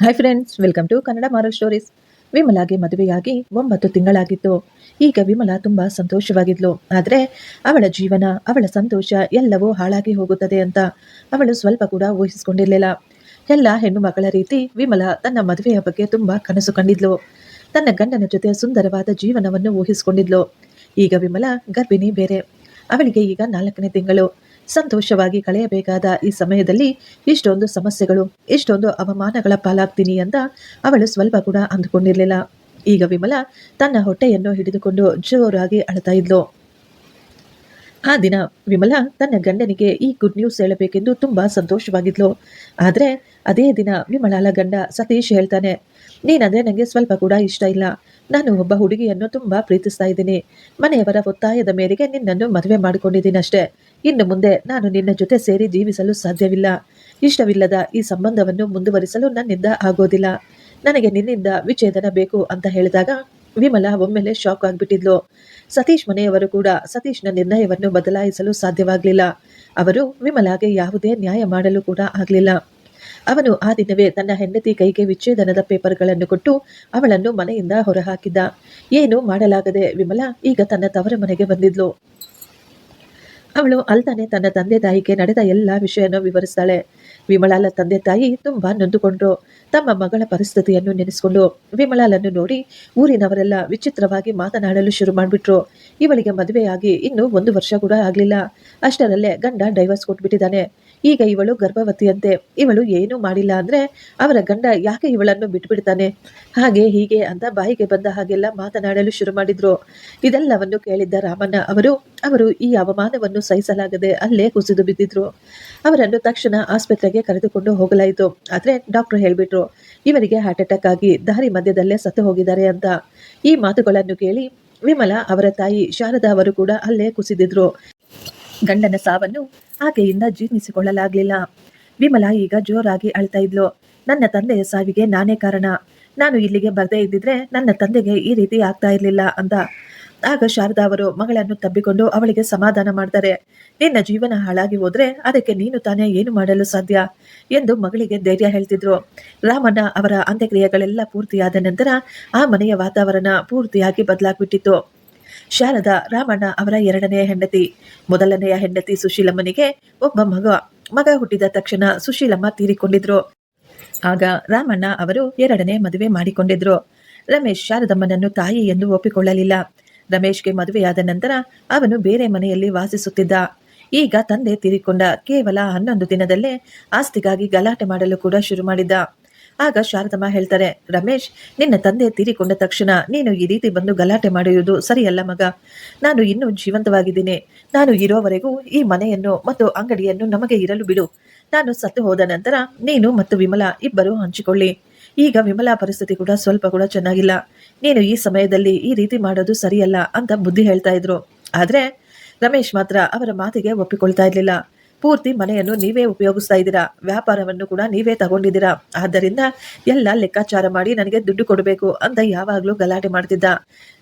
Hi friends welcome to Kannada moral stories ವಿಮಲಾಗೆ ಮದುವೆಯಾಗಿ ಒಂಬತ್ತು ತಿಂಗಳಾಗಿತ್ತು. ಈಗ ವಿಮಲಾ ತುಂಬ ಸಂತೋಷವಾಗಿದ್ಲು. ಆದರೆ ಅವಳ ಜೀವನ, ಅವಳ ಸಂತೋಷ ಎಲ್ಲವೂ ಹಾಳಾಗಿ ಹೋಗುತ್ತದೆ ಅಂತ ಅವಳು ಸ್ವಲ್ಪ ಕೂಡ ಊಹಿಸಿಕೊಂಡಿರಲಿಲ್ಲ. ಎಲ್ಲ ಹೆಣ್ಣು ಮಕ್ಕಳ ರೀತಿ ವಿಮಲಾ ತನ್ನ ಮದುವೆಯ ಬಗ್ಗೆ ತುಂಬ ಕನಸು ಕಂಡಿದ್ಲು. ತನ್ನ ಗಂಡನ ಜೊತೆ ಸುಂದರವಾದ ಜೀವನವನ್ನು ಊಹಿಸಿಕೊಂಡಿದ್ಲು. ಈಗ ವಿಮಲಾ ಗರ್ಭಿಣಿ ಬೇರೆ. ಅವಳಿಗೆ ಈಗ ನಾಲ್ಕನೇ ತಿಂಗಳು. ಸಂತೋಷವಾಗಿ ಕಳೆಯಬೇಕಾದ ಈ ಸಮಯದಲ್ಲಿ ಇಷ್ಟೊಂದು ಸಮಸ್ಯೆಗಳು, ಇಷ್ಟೊಂದು ಅವಮಾನಗಳ ಪಾಲಾಗ್ತೀನಿ ಅಂತ ಅವಳು ಸ್ವಲ್ಪ ಕೂಡ ಅಂದುಕೊಂಡಿರಲಿಲ್ಲ. ಈಗ ವಿಮಲ ತನ್ನ ಹೊಟ್ಟೆಯನ್ನು ಹಿಡಿದುಕೊಂಡು ಜೋರಾಗಿ ಅಳ್ತಾ ಇದ್ಲು. ಆ ದಿನ ವಿಮಲ ತನ್ನ ಗಂಡನಿಗೆ ಈ ಗುಡ್ ನ್ಯೂಸ್ ಹೇಳಬೇಕೆಂದು ತುಂಬಾ ಸಂತೋಷವಾಗಿದ್ಲು. ಆದರೆ ಅದೇ ದಿನ ವಿಮಲಾಲ ಗಂಡ ಸತೀಶ್ ಹೇಳ್ತಾನೆ ನೀನಂದ್ರೆ ನನಗೆ ಸ್ವಲ್ಪ ಕೂಡ ಇಷ್ಟ ಇಲ್ಲ. ನಾನು ಒಬ್ಬ ಹುಡುಗಿಯನ್ನು ತುಂಬಾ ಪ್ರೀತಿಸ್ತಾ ಇದ್ದೀನಿ. ಮನೆಯವರ ಒತ್ತಾಯದ ಮೇರೆಗೆ ನಿನ್ನನ್ನು ಮದುವೆ ಮಾಡಿಕೊಂಡಿದ್ದೀನಿ ಅಷ್ಟೇ ಇನ್ನು ಮುಂದೆ ನಾನು ನಿನ್ನ ಜೊತೆ ಸೇರಿ ಜೀವಿಸಲು ಸಾಧ್ಯವಿಲ್ಲ. ಇಷ್ಟವಿಲ್ಲದ ಈ ಸಂಬಂಧವನ್ನು ಮುಂದುವರಿಸಲು ನನ್ನಿಂದ ಆಗೋದಿಲ್ಲ. ನನಗೆ ನಿನ್ನಿಂದ ವಿಚ್ಛೇದನ ಬೇಕು ಅಂತ ಹೇಳಿದಾಗ ವಿಮಲ ಒಮ್ಮೆಲೆ ಶಾಕ್ ಆಗ್ಬಿಟ್ಟಿದ್ಲು. ಸತೀಶ್ ಮನೆಯವರು ಕೂಡ ಸತೀಶ್ನ ನಿರ್ಣಯವನ್ನು ಬದಲಾಯಿಸಲು ಸಾಧ್ಯವಾಗಲಿಲ್ಲ. ಅವರು ವಿಮಲಾಗೆ ಯಾವುದೇ ನ್ಯಾಯ ಮಾಡಲು ಕೂಡ ಆಗಲಿಲ್ಲ. ಅವನು ಆ ದಿನವೇ ತನ್ನ ಹೆಂಡತಿ ಕೈಗೆ ವಿಚ್ಛೇದನದ ಪೇಪರ್ಗಳನ್ನು ಕೊಟ್ಟು ಅವಳನ್ನು ಮನೆಯಿಂದ ಹೊರಹಾಕಿದ್ದ. ಏನು ಮಾಡಲಾಗದೆ ವಿಮಲ ಈಗ ತನ್ನ ತವರ ಮನೆಗೆ ಬಂದಿದ್ಲು. ಅವಳು ಅಲ್ತಾನೆ ತನ್ನ ತಂದೆ ತಾಯಿಗೆ ನಡೆದ ಎಲ್ಲ ವಿಷಯನ ವಿವರಿಸ್ತಾಳೆ. ವಿಮಲಾಲ ತಂದೆ ತಾಯಿ ತುಂಬಾ ನೊಂದುಕೊಂಡ್ರು. ತಮ್ಮ ಮಗಳ ಪರಿಸ್ಥಿತಿಯನ್ನು ನೆನೆಸ್ಕೊಂಡು ವಿಮಲಾಲನ್ನು ನೋಡಿ ಊರಿನವರೆಲ್ಲ ವಿಚಿತ್ರವಾಗಿ ಮಾತನಾಡಲು ಶುರು ಮಾಡಿಬಿಟ್ರು. ಇವಳಿಗೆ ಮದುವೆಯಾಗಿ ಇನ್ನೂ ಒಂದು ವರ್ಷ ಕೂಡ ಆಗಲಿಲ್ಲ. ಅಷ್ಟರಲ್ಲೇ ಗಂಡ ಡೈವರ್ಸ್ ಕೊಟ್ಬಿಟ್ಟಿದ್ದಾನೆ. ಈಗ ಇವಳು ಗರ್ಭವತಿಯಂತೆ. ಇವಳು ಏನೂ ಮಾಡಿಲ್ಲ ಅಂದ್ರೆ ಅವರ ಗಂಡ ಯಾಕೆ ಇವಳನ್ನು ಬಿಟ್ಬಿಡ್ತಾನೆ? ಹಾಗೆ ಹೀಗೆ ಅಂತ ಬಾಯಿಗೆ ಬಂದ ಹಾಗೆಲ್ಲ ಮಾತನಾಡಲು ಶುರು ಮಾಡಿದ್ರು. ಇದೆಲ್ಲವನ್ನು ಕೇಳಿದ್ದ ರಾಮಣ್ಣ ಅವರು ಅವರು ಈ ಅವಮಾನವನ್ನು ಸಹಿಸಲಾಗದೆ ಅಲ್ಲೇ ಕುಸಿದು ಬಿದ್ದಿದ್ರು. ಅವರನ್ನು ತಕ್ಷಣ ಆಸ್ಪತ್ರೆಗೆ ಕರೆದುಕೊಂಡು ಹೋಗಲಾಯಿತು. ಆದ್ರೆ ಡಾಕ್ಟರ್ ಹೇಳ್ಬಿಟ್ರು, ಇವರಿಗೆ ಹಾರ್ಟ್ ಅಟ್ಯಾಕ್ ಆಗಿ ದಾರಿ ಮಧ್ಯದಲ್ಲೇ ಸತ್ತು ಹೋಗಿದ್ದಾರೆ ಅಂತ. ಈ ಮಾತುಗಳನ್ನು ಕೇಳಿ ವಿಮಲಾ ಅವರ ತಾಯಿ ಶಾರದಾ ಅವರು ಕೂಡ ಅಲ್ಲೇ ಕುಸಿದಿದ್ರು. ಗಂಡನ ಸಾವನ್ನು ಆಕೆಯಿಂದ ಜೀರ್ಣಿಸಿಕೊಳ್ಳಲಾಗಲಿಲ್ಲ. ವಿಮಲಾ ಈಗ ಜೋರಾಗಿ ಅಳ್ತಾ ಇದ್ಲು. ನನ್ನ ತಂದೆಯ ಸಾವಿಗೆ ನಾನೇ ಕಾರಣ. ನಾನು ಇಲ್ಲಿಗೆ ಬರದೇ ಇದ್ದಿದ್ರೆ ನನ್ನ ತಂದೆಗೆ ಈ ರೀತಿ ಆಗ್ತಾ ಇರಲಿಲ್ಲ ಅಂತ ಆಗ ಶಾರದಾ ಅವರು ಮಗಳನ್ನು ತಬ್ಬಿಕೊಂಡು ಅವಳಿಗೆ ಸಮಾಧಾನ ಮಾಡ್ತಾರೆ. ನಿನ್ನ ಜೀವನ ಹಾಳಾಗಿ ಹೋದ್ರೆ ಅದಕ್ಕೆ ನೀನು ತಾನೇ ಏನು ಮಾಡಲು ಸಾಧ್ಯ ಎಂದು ಮಗಳಿಗೆ ಧೈರ್ಯ ಹೇಳ್ತಿದ್ರು. ರಾಮಣ್ಣ ಅವರ ಅಂತ್ಯಕ್ರಿಯೆಗಳೆಲ್ಲ ಪೂರ್ತಿಯಾದ ನಂತರ ಆ ಮನೆಯ ವಾತಾವರಣ ಪೂರ್ತಿಯಾಗಿ ಬದಲಾಗ್ಬಿಟ್ಟಿತ್ತು. ಶಾರದಾ ರಾಮಣ್ಣ ಅವರ ಎರಡನೆಯ ಹೆಂಡತಿ. ಮೊದಲನೆಯ ಹೆಂಡತಿ ಸುಶೀಲಮ್ಮನಿಗೆ ಒಬ್ಬ ಮಗ. ಮಗ ಹುಟ್ಟಿದ ತಕ್ಷಣ ಸುಶೀಲಮ್ಮ ತೀರಿಕೊಂಡಿದ್ರು. ಆಗ ರಾಮಣ್ಣ ಅವರು ಎರಡನೇ ಮದುವೆ ಮಾಡಿಕೊಂಡಿದ್ರು. ರಮೇಶ್ ಶಾರದಮ್ಮನನ್ನು ತಾಯಿ ಎಂದು ಒಪ್ಪಿಕೊಳ್ಳಲಿಲ್ಲ. ರಮೇಶ್ಗೆ ಮದುವೆಯಾದ ನಂತರ ಅವನು ಬೇರೆ ಮನೆಯಲ್ಲಿ ವಾಸಿಸುತ್ತಿದ್ದ. ಈಗ ತಂದೆ ತೀರಿಕೊಂಡ ಕೇವಲ ಹನ್ನೊಂದು ದಿನದಲ್ಲೇ ಆಸ್ತಿಗಾಗಿ ಗಲಾಟೆ ಮಾಡಲು ಕೂಡ ಶುರು ಮಾಡಿದ್ದ. ಆಗ ಶಾರದಮ್ಮ ಹೇಳ್ತಾರೆ, ರಮೇಶ್, ನಿನ್ನ ತಂದೆ ತೀರಿಕೊಂಡ ತಕ್ಷಣ ನೀನು ಈ ರೀತಿ ಬಂದು ಗಲಾಟೆ ಮಾಡಿರುವುದು ಸರಿಯಲ್ಲ ಮಗ. ನಾನು ಇನ್ನೂ ಜೀವಂತವಾಗಿದ್ದೀನಿ. ನಾನು ಇರೋವರೆಗೂ ಈ ಮನೆಯನ್ನು ಮತ್ತು ಅಂಗಡಿಯನ್ನು ನಮಗೆ ಇರಲು ಬಿಡು. ನಾನು ಸತ್ತು ಹೋದ ನಂತರ ನೀನು ಮತ್ತು ವಿಮಲಾ ಇಬ್ಬರು ಹಂಚಿಕೊಳ್ಳಿ. ಈಗ ವಿಮಲಾ ಪರಿಸ್ಥಿತಿ ಕೂಡ ಸ್ವಲ್ಪ ಕೂಡ ಚೆನ್ನಾಗಿಲ್ಲ. ನೀನು ಈ ಸಮಯದಲ್ಲಿ ಈ ರೀತಿ ಮಾಡೋದು ಸರಿಯಲ್ಲ ಅಂತ ಬುದ್ಧಿ ಹೇಳ್ತಾ ಇದ್ರು. ಆದ್ರೆ ರಮೇಶ್ ಮಾತ್ರ ಅವರ ಮಾತಿಗೆ ಒಪ್ಪಿಕೊಳ್ತಾ ಇರ್ಲಿಲ್ಲ. ಪೂರ್ತಿ ಮನೆಯನ್ನು ನೀವೇ ಉಪಯೋಗಿಸ್ತಾ ಇದ್ದೀರಾ? ವ್ಯಾಪಾರವನ್ನು ಕೂಡ ನೀವೇ ತಗೊಂಡಿದ್ದೀರಾ? ಆದ್ದರಿಂದ ಎಲ್ಲ ಲೆಕ್ಕಾಚಾರ ಮಾಡಿ ನನಗೆ ದುಡ್ಡು ಕೊಡಬೇಕು ಅಂತ ಯಾವಾಗಲೂ ಗಲಾಟೆ ಮಾಡ್ತಿದ್ದ.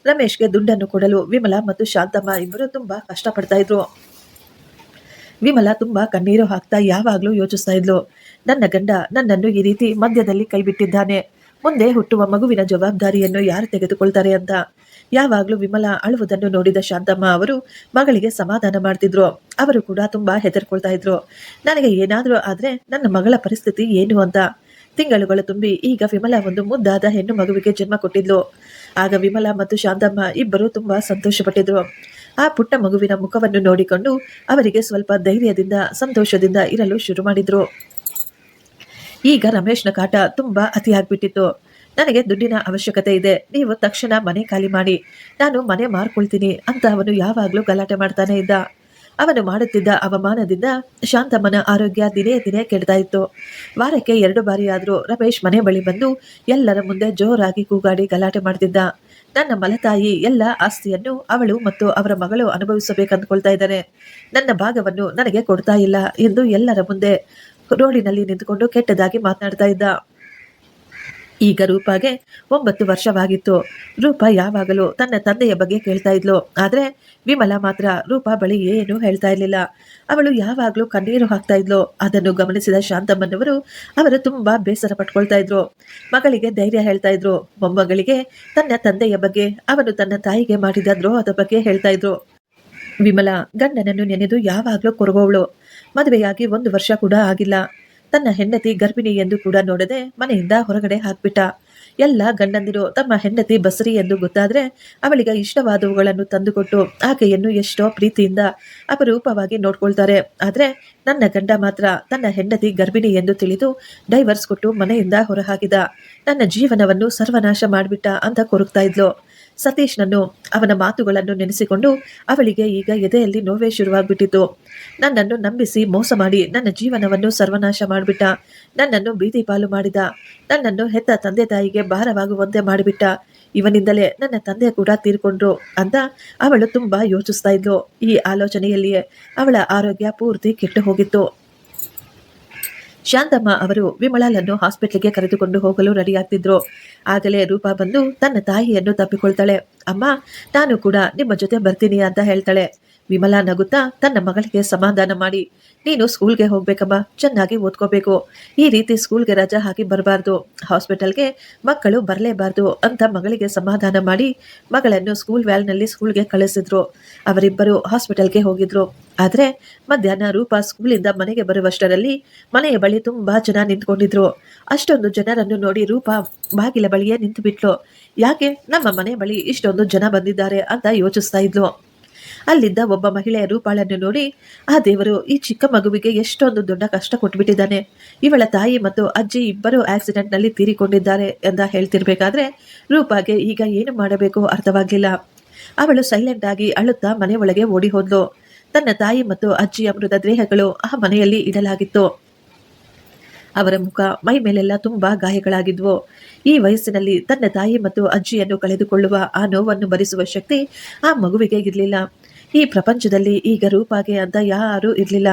ರಮೇಶ್ಗೆ ದುಡ್ಡನ್ನು ಕೊಡಲು ವಿಮಲಾ ಮತ್ತು ಶಾಂತಮ್ಮ ಇಬ್ಬರು ತುಂಬಾ ಕಷ್ಟಪಡ್ತಾ ಇದ್ರು. ವಿಮಲಾ ತುಂಬಾ ಕಣ್ಣೀರು ಹಾಕ್ತಾ ಯಾವಾಗಲೂ ಯೋಚಿಸ್ತಾ ಇದ್ಲು. ನನ್ನ ಗಂಡ ನನ್ನನ್ನು ಈ ರೀತಿ ಮಧ್ಯದಲ್ಲಿ ಕೈಬಿಟ್ಟಿದ್ದಾನೆ. ಮುಂದೆ ಹುಟ್ಟುವ ಮಗುವಿನ ಜವಾಬ್ದಾರಿಯನ್ನು ಯಾರು ತೆಗೆದುಕೊಳ್ತಾರೆ ಅಂತ. ಯಾವಾಗಲೂ ವಿಮಲಾ ಅಳುವುದನ್ನು ನೋಡಿದ ಶಾಂತಮ್ಮ ಅವರು ಮಗಳಿಗೆ ಸಮಾಧಾನ ಮಾಡ್ತಿದ್ರು. ಅವರು ಕೂಡ ತುಂಬಾ ಹೆದರ್ಕೊಳ್ತಾ ಇದ್ರು. ನನಗೆ ಏನಾದರೂ ಆದರೆ ನನ್ನ ಮಗಳ ಪರಿಸ್ಥಿತಿ ಏನು ಅಂತ. ತಿಂಗಳುಗಳು ತುಂಬಿ ಈಗ ವಿಮಲ ಒಂದು ಮುದ್ದಾದ ಹೆಣ್ಣು ಮಗುವಿಗೆ ಜನ್ಮ ಕೊಟ್ಟಿದ್ಲು. ಆಗ ವಿಮಲ ಮತ್ತು ಶಾಂತಮ್ಮ ಇಬ್ಬರು ತುಂಬಾ ಸಂತೋಷಪಟ್ಟಿದ್ರು. ಆ ಪುಟ್ಟ ಮಗುವಿನ ಮುಖವನ್ನು ನೋಡಿಕೊಂಡು ಅವರಿಗೆ ಸ್ವಲ್ಪ ಧೈರ್ಯದಿಂದ, ಸಂತೋಷದಿಂದ ಇರಲು ಶುರು ಮಾಡಿದ್ರು. ಈಗ ರಮೇಶ್ನ ಕಾಟ ತುಂಬಾ ಅತಿಯಾಗ್ಬಿಟ್ಟಿತ್ತು. ನನಗೆ ದುಡ್ಡಿನ ಅವಶ್ಯಕತೆ ಇದೆ. ನೀವು ತಕ್ಷಣ ಮನೆ ಖಾಲಿ ಮಾಡಿ. ನಾನು ಮನೆ ಮಾರ್ಕೊಳ್ತೀನಿ ಅಂತ ಅವನು ಯಾವಾಗಲೂ ಗಲಾಟೆ ಮಾಡ್ತಾನೆ ಇದ್ದ. ಅವನು ಮಾಡುತ್ತಿದ್ದ ಅವಮಾನದಿಂದ ಶಾಂತಮ್ಮನ ಆರೋಗ್ಯ ದಿನೇ ದಿನೇ ಕೆಡ್ತಾ ಇತ್ತು. ವಾರಕ್ಕೆ ಎರಡು ಬಾರಿಯಾದರೂ ರಮೇಶ್ ಮನೆ ಬಳಿ ಬಂದು ಎಲ್ಲರ ಮುಂದೆ ಜೋರಾಗಿ ಕೂಗಾಡಿ ಗಲಾಟೆ ಮಾಡ್ತಿದ್ದ. ನನ್ನ ಮಲತಾಯಿ ಎಲ್ಲ ಆಸ್ತಿಯನ್ನು ಅವಳು ಮತ್ತು ಅವರ ಮಗಳು ಅನುಭವಿಸಬೇಕಂದ್ಕೊಳ್ತಾ ಇದ್ದಾನೆ. ನನ್ನ ಭಾಗವನ್ನು ನನಗೆ ಕೊಡ್ತಾ ಇಲ್ಲ ಎಂದು ಎಲ್ಲರ ಮುಂದೆ ರೋಡಿನಲ್ಲಿ ನಿಂತುಕೊಂಡು ಕೆಟ್ಟದಾಗಿ ಮಾತನಾಡ್ತಾ ಇದ್ದ. ಈಗ ರೂಪಾಗೆ ಒಂಬತ್ತು ವರ್ಷವಾಗಿತ್ತು. ರೂಪ ಯಾವಾಗಲೂ ತನ್ನ ತಂದೆಯ ಬಗ್ಗೆ ಕೇಳ್ತಾ ಇದ್ಲು. ಆದ್ರೆ ವಿಮಲ ಮಾತ್ರ ರೂಪ ಬಳಿ ಏನು ಹೇಳ್ತಾ ಇರ್ಲಿಲ್ಲ. ಅವಳು ಯಾವಾಗಲೂ ಕಣ್ಣೀರು ಹಾಕ್ತಾ ಇದ್ಲು. ಅದನ್ನು ಗಮನಿಸಿದ ಶಾಂತಮ್ಮನವರು ಅವರು ತುಂಬಾ ಬೇಸರ ಪಟ್ಕೊಳ್ತಾ ಇದ್ರು. ಮಗಳಿಗೆ ಧೈರ್ಯ ಹೇಳ್ತಾ ಇದ್ರು. ಮೊಮ್ಮಗಳಿಗೆ ತನ್ನ ತಂದೆಯ ಬಗ್ಗೆ, ಅವನು ತನ್ನ ತಾಯಿಗೆ ಮಾಡಿದ ದ್ರೋಹದ ಬಗ್ಗೆ ಹೇಳ್ತಾ ಇದ್ರು. ವಿಮಲ ಗಂಡನನ್ನು ನೆನೆದು ಯಾವಾಗಲೂ ಕೊರಗೋವಳು ಮದುವೆಯಾಗಿ ಒಂದು ವರ್ಷ ಕೂಡ ಆಗಿಲ್ಲ. ತನ್ನ ಹೆಂಡತಿ ಗರ್ಭಿಣಿ ಎಂದು ಕೂಡ ನೋಡದೆ ಮನೆಯಿಂದ ಹೊರಗಡೆ ಹಾಕ್ಬಿಟ್ಟ. ಎಲ್ಲ ಗಂಡಂದಿರು ತಮ್ಮ ಹೆಂಡತಿ ಬಸರಿ ಎಂದು ಗೊತ್ತಾದ್ರೆ ಅವಳಿಗೆ ಇಷ್ಟವಾದವುಗಳನ್ನು ತಂದುಕೊಟ್ಟು ಆಕೆಯನ್ನು ಎಷ್ಟೋ ಪ್ರೀತಿಯಿಂದ ಅಪರೂಪವಾಗಿ ನೋಡ್ಕೊಳ್ತಾರೆ. ಆದ್ರೆ ನನ್ನ ಗಂಡ ಮಾತ್ರ ತನ್ನ ಹೆಂಡತಿ ಗರ್ಭಿಣಿ ಎಂದು ತಿಳಿದು ಡೈವರ್ಸ್ ಕೊಟ್ಟು ಮನೆಯಿಂದ ಹೊರಹಾಕಿದ. ನನ್ನ ಜೀವನವನ್ನು ಸರ್ವನಾಶ ಮಾಡಿಬಿಟ್ಟ ಅಂತ ಕೊರಗ್ತಾ ಇದ್ಲು. ಸತೀಶ್ನನ್ನು, ಅವನ ಮಾತುಗಳನ್ನು ನೆನೆಸಿಕೊಂಡು ಅವಳಿಗೆ ಈಗ ಎದೆಯಲ್ಲಿ ನೋವೇ ಶುರುವಾಗ್ಬಿಟ್ಟಿತ್ತು. ನನ್ನನ್ನು ನಂಬಿಸಿ ಮೋಸ ಮಾಡಿ ನನ್ನ ಜೀವನವನ್ನು ಸರ್ವನಾಶ ಮಾಡಿಬಿಟ್ಟ. ನನ್ನನ್ನು ಬೀದಿ ಪಾಲು ಮಾಡಿದ. ನನ್ನನ್ನು ಹೆತ್ತ ತಂದೆ ತಾಯಿಗೆ ಭಾರವಾಗುವಂತೆ ಮಾಡಿಬಿಟ್ಟ. ಇವನಿಂದಲೇ ನನ್ನ ತಂದೆ ಕೂಡ ತೀರ್ಕೊಂಡ್ರು ಅಂತ ಅವಳು ತುಂಬಾ ಯೋಚಿಸ್ತಾ ಇದ್ಲು. ಈ ಆಲೋಚನೆಯಲ್ಲಿಯೇ ಅವಳ ಆರೋಗ್ಯ ಪೂರ್ತಿ ಕೆಟ್ಟು ಹೋಗಿತ್ತು ಶಾಂತಮ್ಮ ಅವರು ವಿಮಳಲನ್ನು ಹಾಸ್ಪಿಟ್ಲಿಗೆ ಕರೆದುಕೊಂಡು ಹೋಗಲು ರೆಡಿಯಾಗ್ತಿದ್ರು. ಆಗಲೇ ರೂಪಾ ಬಂದು ತನ್ನ ತಾಯಿಯನ್ನು ತಪ್ಪಿಕೊಳ್ತಾಳೆ. ಅಮ್ಮ, ನಾನು ಕೂಡ ನಿಮ್ಮ ಜೊತೆ ಬರ್ತೀನಿ ಅಂತ ಹೇಳ್ತಾಳೆ. ವಿಮಲಾ ನಗುತ್ತಾ ತನ್ನ ಮಗಳಿಗೆ ಸಮಾಧಾನ ಮಾಡಿ ನೀನು ಸ್ಕೂಲ್ಗೆ ಹೋಗ್ಬೇಕಮ್ಮ, ಚೆನ್ನಾಗಿ ಓದ್ಕೋಬೇಕು. ಈ ರೀತಿ ಸ್ಕೂಲ್ಗೆ ರಜಾ ಹಾಕಿ ಬರಬಾರ್ದು. ಹಾಸ್ಪಿಟಲ್ಗೆ ಮಕ್ಕಳು ಬರಲೇಬಾರ್ದು ಅಂತ ಮಗಳಿಗೆ ಸಮಾಧಾನ ಮಾಡಿ ಮಗಳನ್ನು ಸ್ಕೂಲ್ ವ್ಯಾಲ್ನಲ್ಲಿ ಸ್ಕೂಲ್ಗೆ ಕಳಿಸಿದ್ರು. ಅವರಿಬ್ಬರು ಹಾಸ್ಪಿಟಲ್ಗೆ ಹೋಗಿದ್ರು. ಆದ್ರೆ ಮಧ್ಯಾಹ್ನ ರೂಪಾ ಸ್ಕೂಲಿಂದ ಮನೆಗೆ ಬರುವಷ್ಟರಲ್ಲಿ ಮನೆಯ ಬಳಿ ತುಂಬಾ ಜನ ನಿಂತ್ಕೊಂಡಿದ್ರು. ಅಷ್ಟೊಂದು ಜನರನ್ನು ನೋಡಿ ರೂಪ ಬಾಗಿಲ ಬಳಿಯೇ ನಿಂತು ಬಿಟ್ಲು ಯಾಕೆ ನಮ್ಮ ಮನೆ ಬಳಿ ಇಷ್ಟೊಂದು ಜನ ಬಂದಿದ್ದಾರೆ ಅಂತ ಯೋಚಿಸ್ತಾ ಇದ್ಲು. ಅಲ್ಲಿದ್ದ ಒಬ್ಬ ಮಹಿಳೆಯ ರೂಪಾಳನ್ನು ನೋಡಿ, ಆ ದೇವರು, ಈ ಚಿಕ್ಕ ಮಗುವಿಗೆ ಎಷ್ಟೊಂದು ದೊಡ್ಡ ಕಷ್ಟ ಕೊಟ್ಬಿಟ್ಟಿದ್ದಾನೆ. ಇವಳ ತಾಯಿ ಮತ್ತು ಅಜ್ಜಿ ಇಬ್ಬರು ಆಕ್ಸಿಡೆಂಟ್ನಲ್ಲಿ ತೀರಿಕೊಂಡಿದ್ದಾರೆ ಅಂತ ಹೇಳ್ತಿರ್ಬೇಕಾದ್ರೆ, ರೂಪಾಗೆ ಈಗ ಏನು ಮಾಡಬೇಕು ಅರ್ಥವಾಗಿಲ್ಲ. ಅವಳು ಸೈಲೆಂಟ್ ಆಗಿ ಅಳುತ್ತಾ ಮನೆ ಒಳಗೆ ಓಡಿ ತನ್ನ ತಾಯಿ ಮತ್ತು ಅಜ್ಜಿಯ ಮೃತ ದೇಹಗಳು ಆ ಮನೆಯಲ್ಲಿ ಇಡಲಾಗಿತ್ತು. ಅವರ ಮುಖ, ಮೈ ಮೇಲೆಲ್ಲ ತುಂಬಾ ಗಾಯಗಳಾಗಿದ್ವು. ಈ ವಯಸ್ಸಿನಲ್ಲಿ ತನ್ನ ತಾಯಿ ಮತ್ತು ಅಜ್ಜಿಯನ್ನು ಕಳೆದುಕೊಳ್ಳುವ ಆ ನೋವನ್ನು ಭರಿಸುವ ಶಕ್ತಿ ಆ ಮಗುವಿಗೆ ಇರಲಿಲ್ಲ. ಈ ಪ್ರಪಂಚದಲ್ಲಿ ಈಗ ರೂಪಾಗೆ ಅಂತ ಯಾರೂ ಇರಲಿಲ್ಲ.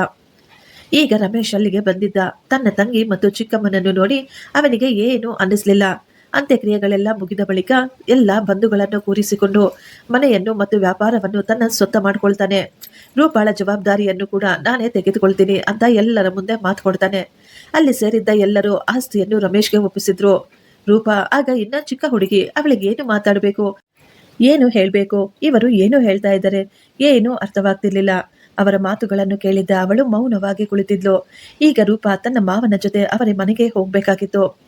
ಈಗ ರಮೇಶ್ ಅಲ್ಲಿಗೆ ಬಂದಿದ್ದ. ತನ್ನ ತಂಗಿ ಮತ್ತು ಚಿಕ್ಕಮ್ಮನನ್ನು ನೋಡಿ ಅವನಿಗೆ ಏನು ಅನ್ನಿಸ್ಲಿಲ್ಲ. ಅಂತ್ಯಕ್ರಿಯೆಗಳೆಲ್ಲ ಮುಗಿದ ಬಳಿಕ ಎಲ್ಲ ಬಂಧುಗಳನ್ನು ಕೂರಿಸಿಕೊಂಡು ಮನೆಯನ್ನು ಮತ್ತು ವ್ಯಾಪಾರವನ್ನು ತನ್ನ ಸ್ವತ್ತ ಮಾಡ್ಕೊಳ್ತಾನೆ. ರೂಪಾಳ ಜವಾಬ್ದಾರಿಯನ್ನು ಕೂಡ ನಾನೇ ತೆಗೆದುಕೊಳ್ತೀನಿ ಅಂತ ಎಲ್ಲರ ಮುಂದೆ ಮಾತು ಕೊಡ್ತಾನೆ. ಅಲ್ಲಿ ಸೇರಿದ್ದ ಎಲ್ಲರೂ ಆಸ್ತಿಯನ್ನು ರಮೇಶ್ಗೆ ಒಪ್ಪಿಸಿದ್ರು. ರೂಪಾ, ಆಗ ಇನ್ನ ಚಿಕ್ಕ ಹುಡುಗಿ ಅವಳಿಗೆ ಏನು ಮಾತಾಡಬೇಕು? ಏನು ಹೇಳಬೇಕು? ಇವರು ಏನು ಹೇಳ್ತಾ ಇದ್ದಾರೆ? ಏನು ಅರ್ಥವಾಗ್ತಿರ್ಲಿಲ್ಲ. ಅವರ ಮಾತುಗಳನ್ನು ಕೇಳಿದ್ದ ಅವಳು ಮೌನವಾಗಿ ಕುಳಿತಿದ್ಲು. ಈಗ ರೂಪಾ ತನ್ನ ಮಾವನ ಜೊತೆ ಅವರ ಮನೆಗೆ ಹೋಗಬೇಕಾಗಿತ್ತು.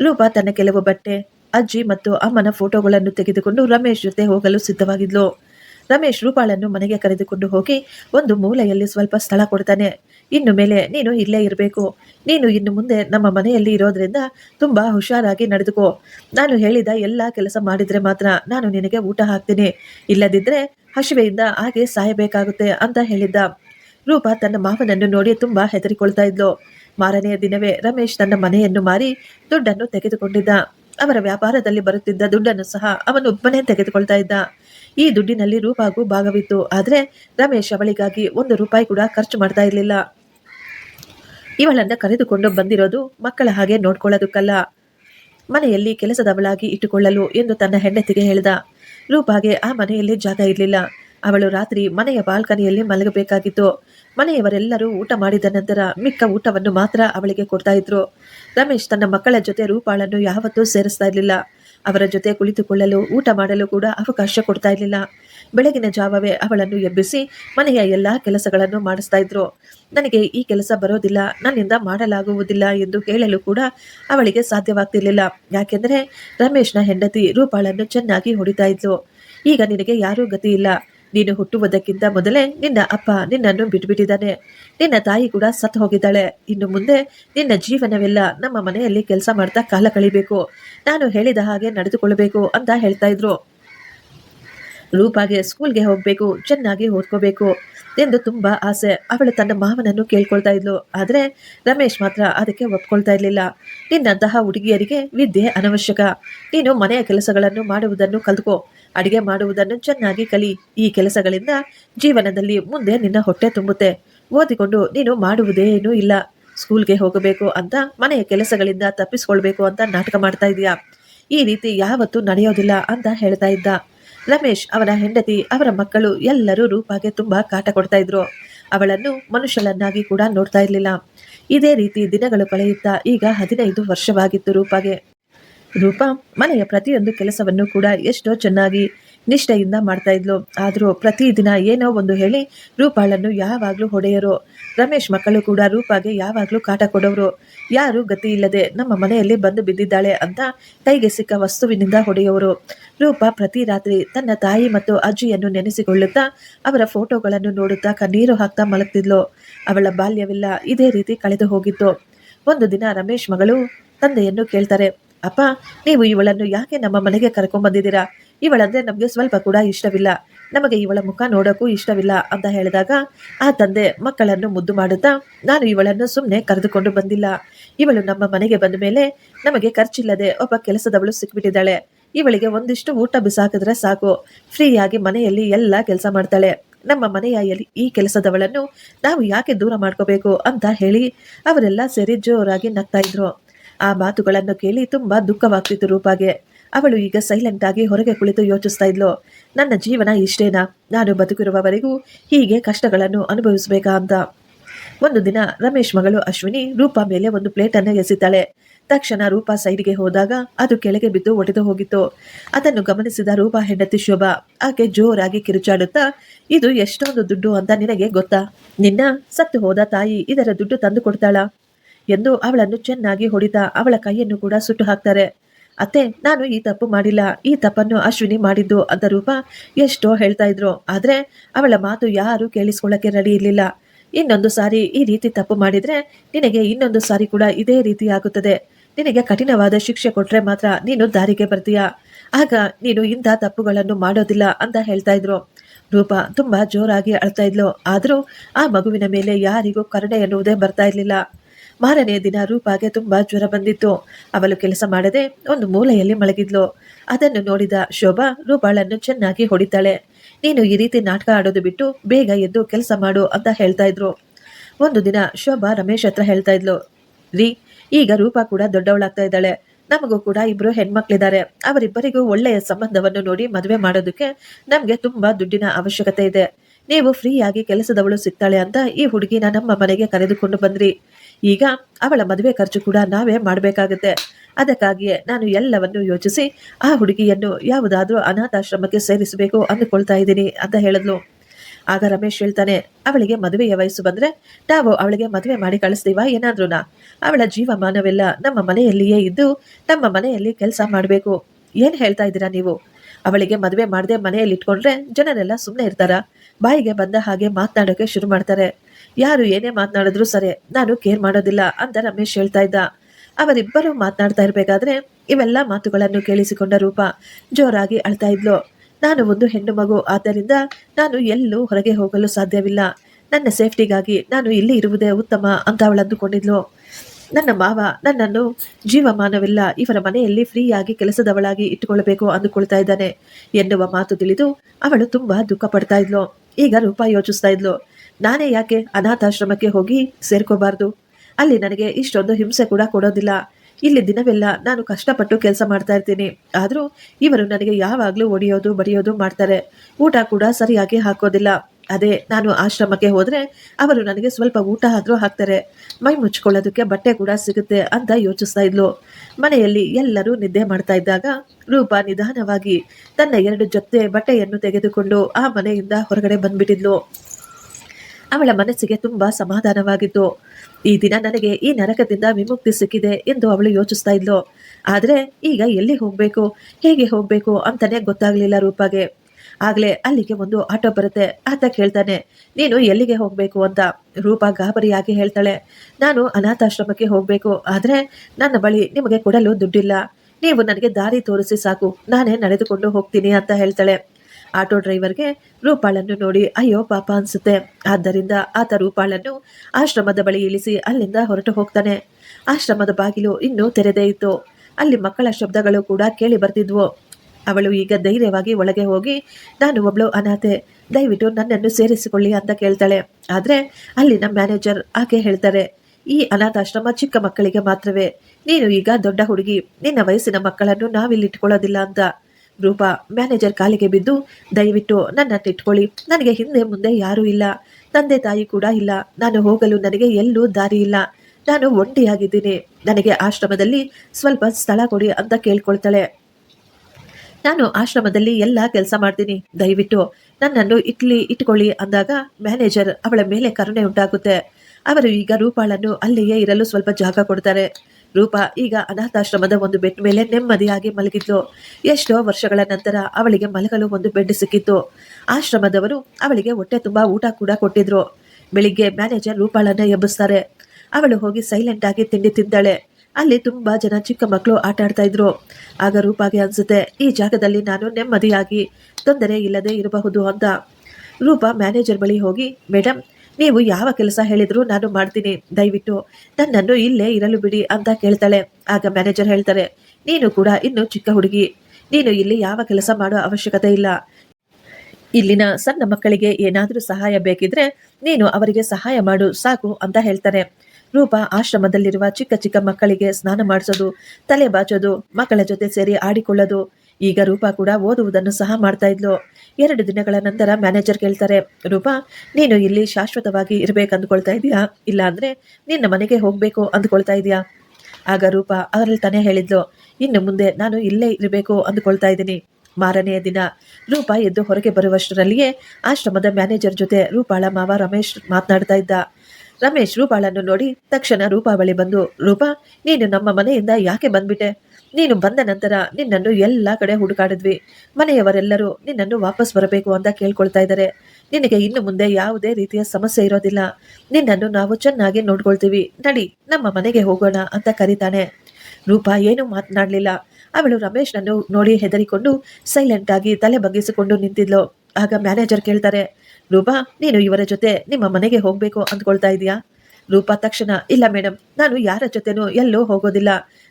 ರೂಪಾ ತನ್ನ ಕೆಲವು ಬಟ್ಟೆ, ಅಜ್ಜಿ ಮತ್ತು ಅಮ್ಮನ ಫೋಟೋಗಳನ್ನು ತೆಗೆದುಕೊಂಡು ರಮೇಶ್ ಜೊತೆ ಹೋಗಲು ಸಿದ್ಧವಾಗಿದ್ಲು. ರಮೇಶ್ ರೂಪಾಳನ್ನು ಮನೆಗೆ ಕರೆದುಕೊಂಡು ಹೋಗಿ ಒಂದು ಮೂಲೆಯಲ್ಲಿ ಸ್ವಲ್ಪ ಸ್ಥಳ ಕೊಡ್ತಾನೆ. ಇನ್ನು ಮೇಲೆ ನೀನು ಇಲ್ಲೇ ಇರಬೇಕು. ನೀನು ಇನ್ನು ಮುಂದೆ ನಮ್ಮ ಮನೆಯಲ್ಲಿ ಇರೋದ್ರಿಂದ ತುಂಬಾ ಹುಷಾರಾಗಿ ನಡೆದುಕೋ. ನಾನು ಹೇಳಿದ ಎಲ್ಲ ಕೆಲಸ ಮಾಡಿದ್ರೆ ಮಾತ್ರ ನಾನು ನಿನಗೆ ಊಟ ಹಾಕ್ತೀನಿ. ಇಲ್ಲದಿದ್ರೆ ಹಸಿವೆಯಿಂದ ಹಾಗೆ ಸಾಯಬೇಕಾಗುತ್ತೆ ಅಂತ ಹೇಳಿದ್ದ. ರೂಪಾ ತನ್ನ ಮಾವನನ್ನು ನೋಡಿ ತುಂಬಾ ಹೆದರಿಕೊಳ್ತಾ ಇದ್ಲು. ಮಾರನೆಯ ದಿನವೇ ರಮೇಶ್ ತನ್ನ ಮನೆಯನ್ನು ಮಾರಿ ದುಡ್ಡನ್ನು ತೆಗೆದುಕೊಂಡಿದ್ದ. ಅವರ ವ್ಯಾಪಾರದಲ್ಲಿ ಬರುತ್ತಿದ್ದ ದುಡ್ಡನ್ನು ಸಹ ಅವನೊಬ್ಬನೇ ತೆಗೆದುಕೊಳ್ತಾ ಇದ್ದ. ಈ ದುಡ್ಡಿನಲ್ಲಿ ರೂಪಾಗೂ ಭಾಗವಿತ್ತು. ಆದರೆ ರಮೇಶ್ ಅವಳಿಗಾಗಿ ಒಂದು ರೂಪಾಯಿ ಕೂಡ ಖರ್ಚು ಮಾಡ್ತಾ ಇರಲಿಲ್ಲ. ಇವಳನ್ನು ಕರೆದುಕೊಂಡು ಬಂದಿರೋದು ಮಕ್ಕಳ ಹಾಗೆ ನೋಡ್ಕೊಳ್ಳೋದಕ್ಕಲ್ಲ. ಮನೆಯಲ್ಲಿ ಕೆಲಸದವಳಾಗಿ ಇಟ್ಟುಕೊಳ್ಳಲು ಎಂದು ತನ್ನ ಹೆಂಡತಿಗೆ ಹೇಳಿದ. ರೂಪಾಗೆ ಆ ಮನೆಯಲ್ಲಿ ಜಾಗ ಇರಲಿಲ್ಲ. ಅವಳು ರಾತ್ರಿ ಮನೆಯ ಬಾಲ್ಕನಿಯಲ್ಲಿ ಮಲಗಬೇಕಾಗಿತ್ತು. ಮನೆಯವರೆಲ್ಲರೂ ಊಟ ಮಾಡಿದ ನಂತರ ಮಿಕ್ಕ ಊಟವನ್ನು ಮಾತ್ರ ಅವಳಿಗೆ ಕೊಡ್ತಾ ಇದ್ರು. ರಮೇಶ್ ತನ್ನ ಮಕ್ಕಳ ಜೊತೆ ರೂಪಾಳನ್ನು ಯಾವತ್ತೂ ಸೇರಿಸ್ತಾ ಇರಲಿಲ್ಲ. ಅವರ ಜೊತೆ ಕುಳಿತುಕೊಳ್ಳಲು, ಊಟ ಮಾಡಲು ಕೂಡ ಅವಕಾಶ ಕೊಡ್ತಾ ಇರಲಿಲ್ಲ. ಬೆಳಗಿನ ಜಾವವೇ ಅವಳನ್ನು ಎಬ್ಬಿಸಿ ಮನೆಯ ಎಲ್ಲಾ ಕೆಲಸಗಳನ್ನು ಮಾಡಿಸ್ತಾ ಇದ್ರು. ನನಗೆ ಈ ಕೆಲಸ ಬರೋದಿಲ್ಲ, ನನ್ನಿಂದ ಮಾಡಲಾಗುವುದಿಲ್ಲ ಎಂದು ಹೇಳಲು ಕೂಡ ಅವಳಿಗೆ ಸಾಧ್ಯವಾಗ್ತಿರ್ಲಿಲ್ಲ. ಯಾಕೆಂದರೆ ರಮೇಶ್ನ ಹೆಂಡತಿ ರೂಪಾಳನ್ನು ಚೆನ್ನಾಗಿ ಹೊಡಿತಾ ಇದ್ಲು. ಈಗ ನಿನಗೆ ಯಾರೂ ಗತಿ ಇಲ್ಲ. ನೀನು ಹುಟ್ಟುವುದಕ್ಕಿಂತ ಮೊದಲೇ ನಿನ್ನ ಅಪ್ಪ ನಿನ್ನನ್ನು ಬಿಟ್ಬಿಟ್ಟಿದ್ದಾನೆ ನಿನ್ನ ತಾಯಿ ಕೂಡ ಸತ್ತು ಹೋಗಿದ್ದಾಳೆ. ಇನ್ನು ಮುಂದೆ ನಿನ್ನ ಜೀವನವೆಲ್ಲ ನಮ್ಮ ಮನೆಯಲ್ಲಿ ಕೆಲಸ ಮಾಡ್ತಾ ಕಾಲ ಕಳಿಬೇಕು. ನಾನು ಹೇಳಿದ ಹಾಗೆ ನಡೆದುಕೊಳ್ಳಬೇಕು ಅಂತ ಹೇಳ್ತಾ ಇದ್ರು. ರೂಪಾಗೆ ಸ್ಕೂಲ್ಗೆ ಹೋಗ್ಬೇಕು, ಚೆನ್ನಾಗಿ ಓದ್ಕೋಬೇಕು ಎಂದು ತುಂಬ ಆಸೆ. ಅವಳು ತನ್ನ ಮಾವನನ್ನು ಕೇಳ್ಕೊಳ್ತಾ ಇದ್ಲು. ಆದರೆ ರಮೇಶ್ ಮಾತ್ರ ಅದಕ್ಕೆ ಒಪ್ಕೊಳ್ತಾ ಇರಲಿಲ್ಲ. ನಿನ್ನಂತಹ ಹುಡುಗಿಯರಿಗೆ ವಿದ್ಯೆ ಅನವಶ್ಯಕ. ನೀನು ಮನೆಯ ಕೆಲಸಗಳನ್ನು ಮಾಡುವುದನ್ನು ಕಲ್ತ್ಕೋ. ಅಡಿಗೆ ಮಾಡುವುದನ್ನು ಚೆನ್ನಾಗಿ ಕಲಿ. ಈ ಕೆಲಸಗಳಿಂದ ಜೀವನದಲ್ಲಿ ಮುಂದೆ ನಿನ್ನ ಹೊಟ್ಟೆ ತುಂಬುತ್ತೆ. ಓದಿಕೊಂಡು ನೀನು ಮಾಡುವುದೇನೂ ಇಲ್ಲ. ಸ್ಕೂಲ್ಗೆ ಹೋಗಬೇಕು ಅಂತ ಮನೆಯ ಕೆಲಸಗಳಿಂದ ತಪ್ಪಿಸ್ಕೊಳ್ಬೇಕು ಅಂತ ನಾಟಕ ಮಾಡ್ತಾ ಇದೀಯಾ? ಈ ರೀತಿ ಯಾವತ್ತೂ ನಡೆಯೋದಿಲ್ಲ ಅಂತ ಹೇಳ್ತಾ ಇದ್ದ. ರಮೇಶ್ ಅವನ ಹೆಂಡತಿ, ಅವರ ಮಕ್ಕಳು ಎಲ್ಲರೂ ರೂಪಾಗೆ ತುಂಬಾ ಕಾಟ ಕೊಡ್ತಾ ಇದ್ರು. ಅವಳನ್ನು ಮನುಷ್ಯಳನ್ನಾಗಿ ಕೂಡ ನೋಡ್ತಾ ಇರಲಿಲ್ಲ. ಇದೇ ರೀತಿ ದಿನಗಳು ಕಳೆಯುತ್ತಾ ಈಗ ಹದಿನೈದು ವರ್ಷವಾಗಿತ್ತು ರೂಪಾಗೆ. ರೂಪ ಮನೆಯ ಪ್ರತಿಯೊಂದು ಕೆಲಸವನ್ನು ಕೂಡ ಎಷ್ಟೋ ಚೆನ್ನಾಗಿ ನಿಷ್ಠೆಯಿಂದ ಮಾಡ್ತಾ ಇದ್ಲು. ಆದರೂ ಪ್ರತಿದಿನ ಏನೋ ಒಂದು ಹೇಳಿ ರೂಪಾಳನ್ನು ಯಾವಾಗಲೂ ಹೊಡೆಯರು. ರಮೇಶ್ ಮಕ್ಕಳು ಕೂಡ ರೂಪಾಗೆ ಯಾವಾಗಲೂ ಕಾಟ ಕೊಡೋರು. ಯಾರು ಗತಿ ಇಲ್ಲದೆ ನಮ್ಮ ಮನೆಯಲ್ಲಿ ಬಂದು ಬಿದ್ದಿದ್ದಾಳೆ ಅಂತ ಕೈಗೆ ಸಿಕ್ಕ ವಸ್ತುವಿನಿಂದ ಹೊಡೆಯೋರು. ರೂಪ ಪ್ರತಿ ರಾತ್ರಿ ತನ್ನ ತಾಯಿ ಮತ್ತು ಅಜ್ಜಿಯನ್ನು ನೆನೆಸಿಕೊಳ್ಳುತ್ತಾ ಅವರ ಫೋಟೋಗಳನ್ನು ನೋಡುತ್ತಾ ಕಣ್ಣೀರು ಹಾಕ್ತಾ ಮಲಗ್ತಿದ್ಲು. ಅವಳ ಬಾಲ್ಯವಿಲ್ಲ ಇದೇ ರೀತಿ ಕಳೆದು ಹೋಗಿತ್ತು. ಒಂದು ದಿನ ರಮೇಶ್ ಮಗಳು, ತಂದೆಯನ್ನು ಕೇಳ್ತಾರೆ, ಅಪ್ಪ, ನೀವು ಇವಳನ್ನು ಯಾಕೆ ನಮ್ಮ ಮನೆಗೆ ಕರ್ಕೊಂಡ್ ಬಂದಿದ್ದೀರಾ ಇವಳಂದ್ರೆ ನಮಗೆ ಸ್ವಲ್ಪ ಕೂಡ ಇಷ್ಟವಿಲ್ಲ. ನಮಗೆ ಇವಳ ಮುಖ ನೋಡೋಕ್ಕೂ ಇಷ್ಟವಿಲ್ಲ ಅಂತ ಹೇಳಿದಾಗ ಆ ತಂದೆ ಮಕ್ಕಳನ್ನು ಮುದ್ದು ಮಾಡುತ್ತಾ, ನಾನು ಇವಳನ್ನು ಸುಮ್ಮನೆ ಕರೆದುಕೊಂಡು ಬಂದಿಲ್ಲ. ಇವಳು ನಮ್ಮ ಮನೆಗೆ ಬಂದ ಮೇಲೆ ನಮಗೆ ಖರ್ಚಿಲ್ಲದೆ ಒಬ್ಬ ಕೆಲಸದವಳು ಸಿಕ್ಬಿಟ್ಟಿದ್ದಾಳೆ. ಇವಳಿಗೆ ಒಂದಿಷ್ಟು ಊಟ ಬಿಸಾಕಿದ್ರೆ ಸಾಕು. ಫ್ರೀಯಾಗಿ ಮನೆಯಲ್ಲಿ ಎಲ್ಲ ಕೆಲಸ ಮಾಡ್ತಾಳೆ. ನಮ್ಮ ಮನೆಯ ಈ ಕೆಲಸದವಳನ್ನು ನಾವು ಯಾಕೆ ದೂರ ಮಾಡ್ಕೋಬೇಕು ಅಂತ ಹೇಳಿ ಅವರೆಲ್ಲ ಸೇರಿ ಜೋರಾಗಿ ನಗ್ತಾ ಇದ್ರು. ಆ ಮಾತುಗಳನ್ನು ಕೇಳಿ ತುಂಬಾ ದುಃಖವಾಗ್ತಿತ್ತು ರೂಪಾಗೆ. ಅವಳು ಈಗ ಸೈಲೆಂಟ್ ಆಗಿ ಹೊರಗೆ ಕುಳಿತು ಯೋಚಿಸ್ತಾ ಇದ್ಲು. ನನ್ನ ಜೀವನ ಇಷ್ಟೇನಾ? ನಾನು ಬದುಕಿರುವವರೆಗೂ ಹೀಗೆ ಕಷ್ಟಗಳನ್ನು ಅನುಭವಿಸಬೇಕಾ ಅಂತ. ಒಂದು ದಿನ ರಮೇಶ್ ಮಗಳು ಅಶ್ವಿನಿ ರೂಪಾ ಮೇಲೆ ಒಂದು ಪ್ಲೇಟ್ ಅನ್ನು ಎಸಿತಾಳೆ. ತಕ್ಷಣ ರೂಪಾ ಸೈಡ್ಗೆ ಹೋದಾಗ ಅದು ಕೆಳಗೆ ಬಿದ್ದು ಒಡೆದು ಹೋಗಿತ್ತು. ಅದನ್ನು ಗಮನಿಸಿದ ರೂಪಾ ಹೆಂಡತಿ ಶೋಭಾ, ಆಕೆ ಜೋರಾಗಿ ಕಿರುಚಾಡುತ್ತಾ? ಇದು ಎಷ್ಟೊಂದು ದುಡ್ಡು ಅಂತ ನಿನಗೆ ಗೊತ್ತಾ? ನಿನ್ನ ಸತ್ತು ಹೋದ ತಾಯಿ ಇದರ ದುಡ್ಡು ತಂದು ಕೊಡ್ತಾಳ? ಎಂದು ಅವಳನ್ನು ಚೆನ್ನಾಗಿ ಹೊಡಿತಾ ಅವಳ ಕೈಯನ್ನು ಕೂಡ ಸುಟ್ಟು ಹಾಕ್ತಾರೆ. ಅತ್ತೆ, ನಾನು ಈ ತಪ್ಪು ಮಾಡಿಲ್ಲ. ಈ ತಪ್ಪನ್ನು ಅಶ್ವಿನಿ ಮಾಡಿದ್ದು ಅಂತ ರೂಪ ಎಷ್ಟೋ ಹೇಳ್ತಾ ಇದ್ರು. ಆದ್ರೆ ಅವಳ ಮಾತು ಯಾರು ಕೇಳಿಸ್ಕೊಳ್ಳಕ್ಕೆ ರೆಡಿ ಇರಲಿಲ್ಲ. ಇನ್ನೊಂದು ಸಾರಿ ಈ ರೀತಿ ತಪ್ಪು ಮಾಡಿದ್ರೆ ನಿನಗೆ ಇನ್ನೊಂದು ಸಾರಿ ಕೂಡ ಇದೇ ರೀತಿ ಆಗುತ್ತದೆ. ನಿನಗೆ ಕಠಿಣವಾದ ಶಿಕ್ಷೆ ಕೊಟ್ರೆ ಮಾತ್ರ ನೀನು ದಾರಿಗೆ ಬರ್ತೀಯಾ. ಆಗ ನೀನು ಇಂಥ ತಪ್ಪುಗಳನ್ನು ಮಾಡೋದಿಲ್ಲ ಅಂತ ಹೇಳ್ತಾ ಇದ್ರು. ರೂಪ ತುಂಬಾ ಜೋರಾಗಿ ಅಳ್ತಾ ಇದ್ಲು. ಆದ್ರೂ ಆ ಮಗುವಿನ ಮೇಲೆ ಯಾರಿಗೂ ಕರುಣೆ ಎನ್ನುವುದೇ ಬರ್ತಾ ಇರ್ಲಿಲ್ಲ. ಮಾರನೆಯ ದಿನ ರೂಪಾಗೆ ತುಂಬಾ ಜ್ವರ ಬಂದಿತ್ತು. ಅವಳು ಕೆಲಸ ಮಾಡದೆ ಒಂದು ಮೂಲೆಯಲ್ಲಿ ಮಲಗಿದ್ಲು. ಅದನ್ನು ನೋಡಿದ ಶೋಭಾ ರೂಪಾಳನ್ನು ಚೆನ್ನಾಗಿ ಹೊಡಿತಾಳೆ. ನೀನು ಈ ರೀತಿ ನಾಟಕ ಆಡೋದು ಬಿಟ್ಟು ಬೇಗ ಎದ್ದು ಕೆಲಸ ಮಾಡು ಅಂತ ಹೇಳ್ತಾ ಇದ್ರು. ಒಂದು ದಿನ ಶೋಭಾ ರಮೇಶ್ ಹತ್ರ ಹೇಳ್ತಾ ಇದ್ಲು, ರೀ, ಈಗ ರೂಪಾ ಕೂಡ ದೊಡ್ಡವಳಾಗ್ತಾ ಇದ್ದಾಳೆ. ನಮಗೂ ಕೂಡ ಇಬ್ರು ಹೆಣ್ಮಕ್ಳಿದ್ದಾರೆ. ಅವರಿಬ್ಬರಿಗೂ ಒಳ್ಳೆಯ ಸಂಬಂಧವನ್ನು ನೋಡಿ ಮದುವೆ ಮಾಡೋದಕ್ಕೆ ನಮಗೆ ತುಂಬಾ ದುಡ್ಡಿನ ಅವಶ್ಯಕತೆ ಇದೆ. ನೀವು ಫ್ರೀಯಾಗಿ ಕೆಲಸದವಳು ಸಿಗ್ತಾಳೆ ಅಂತ ಈ ಹುಡುಗಿನ ನಮ್ಮ ಮನೆಗೆ ಕರೆದುಕೊಂಡು ಬಂದ್ರಿ. ಈಗ ಅವಳ ಮದುವೆ ಖರ್ಚು ಕೂಡ ನಾವೇ ಮಾಡಬೇಕಾಗುತ್ತೆ. ಅದಕ್ಕಾಗಿಯೇ ನಾನು ಎಲ್ಲವನ್ನು ಯೋಚಿಸಿ ಆ ಹುಡುಗಿಯನ್ನು ಯಾವುದಾದ್ರೂ ಅನಾಥಾಶ್ರಮಕ್ಕೆ ಸೇರಿಸಬೇಕು ಅಂದುಕೊಳ್ತಾ ಇದ್ದೀನಿ ಅಂತ ಹೇಳಿದ್ಲು. ಆಗ ರಮೇಶ್ ಹೇಳ್ತಾನೆ, ಅವಳಿಗೆ ಮದುವೆಯ ವಯಸ್ಸು ಬಂದ್ರೆ ನಾವು ಅವಳಿಗೆ ಮದುವೆ ಮಾಡಿ ಕಳಿಸ್ತೀವ ಏನಾದ್ರೂನಾ? ಅವಳ ಜೀವಮಾನವೆಲ್ಲ ನಮ್ಮ ಮನೆಯಲ್ಲಿಯೇ ಇದ್ದು ನಮ್ಮ ಮನೆಯಲ್ಲಿ ಕೆಲಸ ಮಾಡಬೇಕು. ಏನ್ ಹೇಳ್ತಾ ಇದ್ದೀರಾ ನೀವು? ಅವಳಿಗೆ ಮದುವೆ ಮಾಡದೆ ಮನೆಯಲ್ಲಿ ಇಟ್ಕೊಂಡ್ರೆ ಜನರೆಲ್ಲ ಸುಮ್ಮನೆ ಇರ್ತಾರ? ಬಾಯಿಗೆ ಬಂದ ಹಾಗೆ ಮಾತನಾಡೋಕೆ ಶುರು ಮಾಡ್ತಾರೆ. ಯಾರು ಏನೇ ಮಾತನಾಡಿದ್ರು ಸರಿ, ನಾನು ಕೇರ್ ಮಾಡೋದಿಲ್ಲ ಅಂತ ರಮೇಶ್ ಹೇಳ್ತಾ ಇದ್ದ. ಅವರಿಬ್ಬರು ಮಾತನಾಡ್ತಾ ಇರಬೇಕಾದ್ರೆ ಇವೆಲ್ಲ ಮಾತುಗಳನ್ನು ಕೇಳಿಸಿಕೊಂಡ ರೂಪ ಜೋರಾಗಿ ಅಳ್ತಾ ಇದ್ಲು. ನಾನು ಒಂದು ಹೆಣ್ಣು ಮಗು, ಆದ್ದರಿಂದ ನಾನು ಎಲ್ಲೂ ಹೊರಗೆ ಹೋಗಲು ಸಾಧ್ಯವಿಲ್ಲ. ನನ್ನ ಸೇಫ್ಟಿಗಾಗಿ ನಾನು ಇಲ್ಲಿ ಇರುವುದೇ ಉತ್ತಮ ಅಂತ ಅವಳಂದುಕೊಂಡಿದ್ಲು ನನ್ನ ಮಾವ ನನ್ನನ್ನು ಜೀವಮಾನವಿಲ್ಲ, ಇವರ ಮನೆಯಲ್ಲಿ ಫ್ರೀಯಾಗಿ ಕೆಲಸದವಳಾಗಿ ಇಟ್ಟುಕೊಳ್ಳಬೇಕು ಅಂದುಕೊಳ್ತಾ ಇದ್ದಾನೆ. ಎನ್ನುವ ಮಾತು ತಿಳಿದು ಅವಳು ತುಂಬಾ ದುಃಖ ಪಡ್ತಾ ಇದ್ಲು. ಈಗ ರೂಪ ಯೋಚಿಸ್ತಾ ಇದ್ಲು. ನಾನೇ ಯಾಕೆ ಅನಾಥಾಶ್ರಮಕ್ಕೆ ಹೋಗಿ ಸೇರ್ಕೋಬಾರ್ದು? ಅಲ್ಲಿ ನನಗೆ ಇಷ್ಟೊಂದು ಹಿಂಸೆ ಕೂಡ ಕೊಡೋದಿಲ್ಲ. ಇಲ್ಲಿ ದಿನವೆಲ್ಲ ನಾನು ಕಷ್ಟಪಟ್ಟು ಕೆಲಸ ಮಾಡ್ತಾ ಇರ್ತೀನಿ. ಆದರೂ ಇವರು ನನಗೆ ಯಾವಾಗಲೂ ಒಡೆಯೋದು, ಬಡಿಯೋದು ಮಾಡ್ತಾರೆ. ಊಟ ಕೂಡ ಸರಿಯಾಗಿ ಹಾಕೋದಿಲ್ಲ. ಅದೇ ನಾನು ಆಶ್ರಮಕ್ಕೆ ಹೋದರೆ ಅವರು ನನಗೆ ಸ್ವಲ್ಪ ಊಟ ಆದರೂ ಹಾಕ್ತಾರೆ. ಮೈ ಮುಚ್ಕೊಳ್ಳೋದಕ್ಕೆ ಬಟ್ಟೆ ಕೂಡ ಸಿಗುತ್ತೆ ಅಂತ ಯೋಚಿಸ್ತಾ ಇದ್ಲು. ಮನೆಯಲ್ಲಿ ಎಲ್ಲರೂ ನಿದ್ದೆ ಮಾಡ್ತಾ ಇದ್ದಾಗ ರೂಪ ನಿಧಾನವಾಗಿ ತನ್ನ ಎರಡು ಜೊತೆ ಬಟ್ಟೆಯನ್ನು ತೆಗೆದುಕೊಂಡು ಆ ಮನೆಯಿಂದ ಹೊರಗಡೆ ಬಂದ್ಬಿಟ್ಟಿದ್ಲು. ಅವಳ ಮನಸ್ಸಿಗೆ ತುಂಬಾ ಸಮಾಧಾನವಾಗಿತ್ತು. ಈ ದಿನ ನನಗೆ ಈ ನರಕದಿಂದ ವಿಮುಕ್ತಿ ಸಿಕ್ಕಿದೆ ಎಂದು ಅವಳು ಯೋಚಿಸ್ತಾ ಇದ್ಲು. ಆದ್ರೆ ಈಗ ಎಲ್ಲಿ ಹೋಗಬೇಕು, ಹೇಗೆ ಹೋಗಬೇಕು ಅಂತಲೇ ಗೊತ್ತಾಗ್ಲಿಲ್ಲ ರೂಪಾಗೆ. ಆಗ್ಲೇ ಅಲ್ಲಿಗೆ ಒಂದು ಆಟೋ ಬರುತ್ತೆ ಆತ ಕೇಳ್ತಾನೆ. ನೀನು ಎಲ್ಲಿಗೆ ಹೋಗ್ಬೇಕು ಅಂತ ರೂಪ ಗಾಬರಿಯಾಗಿ ಹೇಳ್ತಾಳೆ. ನಾನು ಅನಾಥಾಶ್ರಮಕ್ಕೆ ಹೋಗ್ಬೇಕು, ಆದ್ರೆ ನನ್ನ ಬಳಿ ನಿಮಗೆ ಕೊಡಲು ದುಡ್ಡಿಲ್ಲ. ನೀವು ನನಗೆ ದಾರಿ ತೋರಿಸಿ ಸಾಕು, ನಾನೇ ನಡೆದುಕೊಂಡು ಹೋಗ್ತೀನಿ ಅಂತ ಹೇಳ್ತಾಳೆ. ಆಟೋ ಡ್ರೈವರ್ಗೆ ರೂಪಾಳನ್ನು ನೋಡಿ, ಅಯ್ಯೋ ಪಾಪ ಅನ್ಸುತ್ತೆ. ಆದ್ದರಿಂದ ಆತ ರೂಪಾಳನ್ನು ಆಶ್ರಮದ ಬಳಿ ಇಳಿಸಿ ಅಲ್ಲಿಂದ ಹೊರಟು ಹೋಗ್ತಾನೆ. ಆಶ್ರಮದ ಬಾಗಿಲು ಇನ್ನೂ ತೆರೆದೇ ಇತ್ತು. ಅಲ್ಲಿ ಮಕ್ಕಳ ಶಬ್ದಗಳು ಕೂಡ ಕೇಳಿ ಬರ್ತಿದ್ವು. ಅವಳು ಈಗ ಧೈರ್ಯವಾಗಿ ಒಳಗೆ ಹೋಗಿ, ನಾನು ಒಬ್ಳು ಅನಾಥೆ, ದಯವಿಟ್ಟು ನನ್ನನ್ನು ಸೇರಿಸಿಕೊಳ್ಳಿ ಅಂತ ಕೇಳ್ತಾಳೆ. ಆದರೆ ಅಲ್ಲಿನ ಮ್ಯಾನೇಜರ್ ಆಕೆ ಹೇಳ್ತಾರೆ, ಈ ಅನಾಥಾಶ್ರಮ ಚಿಕ್ಕ ಮಕ್ಕಳಿಗೆ ಮಾತ್ರವೇ. ನೀನು ಈಗ ದೊಡ್ಡ ಹುಡುಗಿ, ನಿನ್ನ ವಯಸ್ಸಿನ ಮಕ್ಕಳನ್ನು ನಾವಿಲ್ಲಿಟ್ಕೊಳ್ಳೋದಿಲ್ಲ ಅಂತ. ರೂಪ ಮ್ಯಾನೇಜರ್ ಕಾಲಿಗೆ ಬಿದ್ದು, ದಯವಿಟ್ಟು ನನ್ನನ್ನು ಇಟ್ಕೊಳ್ಳಿ. ನನಗೆ ಹಿಂದೆ ಮುಂದೆ ಯಾರೂ ಇಲ್ಲ. ತಂದೆ ತಾಯಿ ಕೂಡ ಇಲ್ಲ. ನಾನು ಹೋಗಲು ನನಗೆ ಎಲ್ಲೂ ದಾರಿ ಇಲ್ಲ. ನಾನು ಒಂಟಿಯಾಗಿದ್ದೀನಿ. ನನಗೆ ಆಶ್ರಮದಲ್ಲಿ ಸ್ವಲ್ಪ ಸ್ಥಳ ಕೊಡಿ ಅಂತ ಕೇಳ್ಕೊಳ್ತಾಳೆ. ನಾನು ಆಶ್ರಮದಲ್ಲಿ ಎಲ್ಲ ಕೆಲಸ ಮಾಡ್ತೀನಿ. ದಯವಿಟ್ಟು ನನ್ನನ್ನು ಇಟ್ಲಿ, ಇಟ್ಕೊಳ್ಳಿ ಅಂದಾಗ ಮ್ಯಾನೇಜರ್ ಅವಳ ಮೇಲೆ ಕರುಣೆ ಉಂಟಾಗುತ್ತೆ. ಅವರು ಈಗ ರೂಪಾಳನ್ನು ಅಲ್ಲಿಯೇ ಇರಲು ಸ್ವಲ್ಪ ಜಾಗ ಕೊಡ್ತಾರೆ. ರೂಪಾ ಈಗ ಅನಾಥಾಶ್ರಮದ ಒಂದು ಬೆಡ್ ಮೇಲೆ ನೆಮ್ಮದಿಯಾಗಿ ಮಲಗಿದ್ಲು ಎಷ್ಟೋ ವರ್ಷಗಳ ನಂತರ ಅವಳಿಗೆ ಮಲಗಲು ಒಂದು ಬೆಡ್ ಸಿಕ್ಕಿತ್ತು. ಆಶ್ರಮದವರು ಅವಳಿಗೆ ಹೊಟ್ಟೆ ತುಂಬಾ ಊಟ ಕೂಡ ಕೊಟ್ಟಿದ್ರು. ಬೆಳಿಗ್ಗೆ ಮ್ಯಾನೇಜರ್ ರೂಪಾಳನ್ನ ಎಬ್ಬಿಸ್ತಾರೆ. ಅವಳು ಹೋಗಿ ಸೈಲೆಂಟ್ ಆಗಿ ತಿಂಡಿ ತಿಂತಾಳೆ ಅಲ್ಲಿ ತುಂಬಾ ಜನ ಚಿಕ್ಕ ಮಕ್ಕಳು ಆಟ ಆಡ್ತಾ ಇದ್ರು. ಆಗ ರೂಪಾಗೆ ಅನ್ಸುತ್ತೆ, ಈ ಜಾಗದಲ್ಲಿ ನಾನು ನೆಮ್ಮದಿಯಾಗಿ ತೊಂದರೆ ಇಲ್ಲದೆ ಇರಬಹುದು ಅಂತ. ರೂಪಾ ಮ್ಯಾನೇಜರ್ ಬಳಿ ಹೋಗಿ ಮೇಡಮ್ ನೀವು ಯಾವ ಕೆಲಸ ಹೇಳಿದ್ರು ನಾನು ಮಾಡ್ತೀನಿ. ದಯವಿಟ್ಟು ನನ್ನನ್ನು ಇಲ್ಲೇ ಇರಲು ಬಿಡಿ ಅಂತ ಕೇಳ್ತಾಳೆ. ಆಗ ಮ್ಯಾನೇಜರ್ ಹೇಳ್ತಾರೆ, ನೀನು ಕೂಡ ಇನ್ನು ಚಿಕ್ಕ ಹುಡುಗಿ. ನೀನು ಇಲ್ಲಿ ಯಾವ ಕೆಲಸ ಮಾಡೋ ಅವಶ್ಯಕತೆ ಇಲ್ಲ. ಇಲ್ಲಿನ ಸಣ್ಣ ಮಕ್ಕಳಿಗೆ ಏನಾದರೂ ಸಹಾಯ ಬೇಕಿದ್ರೆ ನೀನು ಅವರಿಗೆ ಸಹಾಯ ಮಾಡು, ಸಾಕು, ಅಂತ ಹೇಳ್ತಾರೆ. ರೂಪಾ ಆಶ್ರಮದಲ್ಲಿರುವ ಚಿಕ್ಕ ಚಿಕ್ಕ ಮಕ್ಕಳಿಗೆ ಸ್ನಾನ ಮಾಡಿಸೋದು, ತಲೆ ಬಾಚೋದು, ಮಕ್ಕಳ ಜೊತೆ ಸೇರಿ ಆಡಿಕೊಳ್ಳೋದು. ಈಗ ರೂಪಾ ಕೂಡ ಓದುವುದನ್ನು ಸಹ ಮಾಡ್ತಾ ಇದ್ಲು. ಎರಡು ದಿನಗಳ ನಂತರ ಮ್ಯಾನೇಜರ್ ಕೇಳ್ತಾರೆ, ರೂಪಾ, ನೀನು ಇಲ್ಲಿ ಶಾಶ್ವತವಾಗಿ ಇರಬೇಕು ಅಂದ್ಕೊಳ್ತಾ ಇದೀಯಾ? ಇಲ್ಲ ಅಂದ್ರೆ ನಿನ್ನ ಮನೆಗೆ ಹೋಗಬೇಕು ಅಂದ್ಕೊಳ್ತಾ ಇದೀಯಾ? ಆಗ ರೂಪಾ ಅವರಲ್ಲಿ ತಾನೇ ಹೇಳಿದ್ಲು, ಇನ್ನು ಮುಂದೆ ನಾನು ಇಲ್ಲೇ ಇರಬೇಕು ಅಂದ್ಕೊಳ್ತಾ ಇದ್ದೀನಿ. ಮಾರನೆಯ ದಿನ ರೂಪಾ ಎದ್ದು ಹೊರಗೆ ಬರುವಷ್ಟರಲ್ಲಿಯೇ ಆಶ್ರಮದ ಮ್ಯಾನೇಜರ್ ಜೊತೆ ರೂಪಾಳ ಮಾವ ರಮೇಶ್ ಮಾತನಾಡ್ತಾ ಇದ್ದ. ರಮೇಶ್ ರೂಪಾಳನ್ನು ನೋಡಿ ತಕ್ಷಣ ರೂಪಾವಳಿ ಬಂದು, ರೂಪಾ, ನೀನು ನಮ್ಮ ಮನೆಯಿಂದ ಯಾಕೆ ಬಂದ್ಬಿಟ್ಟೆ? ನೀನು ಬಂದ ನಂತರ ನಿನ್ನನ್ನು ಎಲ್ಲ ಕಡೆ ಹುಡುಕಾಡಿದ್ವಿ. ಮನೆಯವರೆಲ್ಲರೂ ನಿನ್ನನ್ನು ವಾಪಸ್ ಬರಬೇಕು ಅಂತ ಕೇಳ್ಕೊಳ್ತಾ ಇದ್ದಾರೆ. ನಿನಗೆ ಇನ್ನು ಮುಂದೆ ಯಾವುದೇ ರೀತಿಯ ಸಮಸ್ಯೆ ಇರೋದಿಲ್ಲ. ನಿನ್ನನ್ನು ನಾವು ಚೆನ್ನಾಗಿ ನೋಡ್ಕೊಳ್ತೀವಿ. ನಡಿ, ನಮ್ಮ ಮನೆಗೆ ಹೋಗೋಣ ಅಂತ ಕರೀತಾನೆ. ರೂಪಾ ಏನೂ ಮಾತನಾಡಲಿಲ್ಲ. ಅವಳು ರಮೇಶ್ನನ್ನು ನೋಡಿ ಹೆದರಿಕೊಂಡು ಸೈಲೆಂಟ್ ಆಗಿ ತಲೆ ಬಗ್ಗಿಸಿಕೊಂಡು ನಿಂತಿದ್ಲು. ಆಗ ಮ್ಯಾನೇಜರ್ ಕೇಳ್ತಾರೆ ರೂಪಾ, ನೀನು ಇವರ ಜೊತೆ ನಿಮ್ಮ ಮನೆಗೆ ಹೋಗ್ಬೇಕು ಅಂದ್ಕೊಳ್ತಾ ಇದೀಯಾ? ರೂಪಾ ತಕ್ಷಣ, ಇಲ್ಲ ಮೇಡಮ್ ನಾನು ಯಾರ ಜೊತೆನೂ ಎಲ್ಲೂ ಹೋಗೋದಿಲ್ಲ.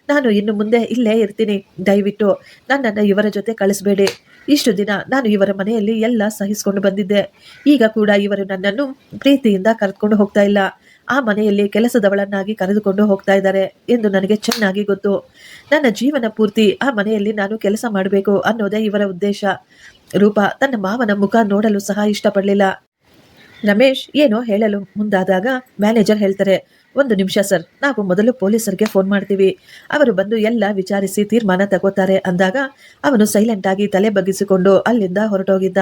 ನಾನು ಇನ್ನು ಮುಂದೆ ಇಲ್ಲೇ ಇರ್ತೀನಿ. ದಯವಿಟ್ಟು ನನ್ನನ್ನು ಇವರ ಜೊತೆ ಕಳಿಸ್ಬೇಡಿ. ಇಷ್ಟು ದಿನ ನಾನು ಇವರ ಮನೆಯಲ್ಲಿ ಎಲ್ಲ ಸಹಿಸ್ಕೊಂಡು ಬಂದಿದ್ದೆ. ಈಗ ಕೂಡ ಇವರು ನನ್ನನ್ನು ಪ್ರೀತಿಯಿಂದ ಕರೆದುಕೊಂಡು ಹೋಗ್ತಾ ಇಲ್ಲ. ಆ ಮನೆಯಲ್ಲಿ ಕೆಲಸದವಳನ್ನಾಗಿ ಕರೆದುಕೊಂಡು ಹೋಗ್ತಾ ಇದ್ದಾರೆ ಎಂದು ನನಗೆ ಚೆನ್ನಾಗಿ ಗೊತ್ತು. ನನ್ನ ಜೀವನ ಪೂರ್ತಿ ಆ ಮನೆಯಲ್ಲಿ ನಾನು ಕೆಲಸ ಮಾಡಬೇಕು ಅನ್ನೋದೇ ಇವರ ಉದ್ದೇಶ. ರೂಪಾ ತನ್ನ ಮಾವನ ಮುಖ ನೋಡಲು ಸಹ ಇಷ್ಟಪಡಲಿಲ್ಲ. ರಮೇಶ್ ಏನೋ ಹೇಳಲು ಮುಂದಾದಾಗ ಮ್ಯಾನೇಜರ್ ಹೇಳ್ತಾರೆ, ಒಂದು ನಿಮಿಷ ಸರ್, ನಾವು ಮೊದಲು ಪೊಲೀಸರಿಗೆ ಫೋನ್ ಮಾಡ್ತೀವಿ. ಅವರು ಬಂದು ಎಲ್ಲ ವಿಚಾರಿಸಿ ತೀರ್ಮಾನ ತಗೋತಾರೆ ಅಂದಾಗ ಅವನು ಸೈಲೆಂಟ್ ಆಗಿ ತಲೆ ಬಗ್ಗಿಸಿಕೊಂಡು ಅಲ್ಲಿಂದ ಹೊರಟೋಗಿದ್ದ.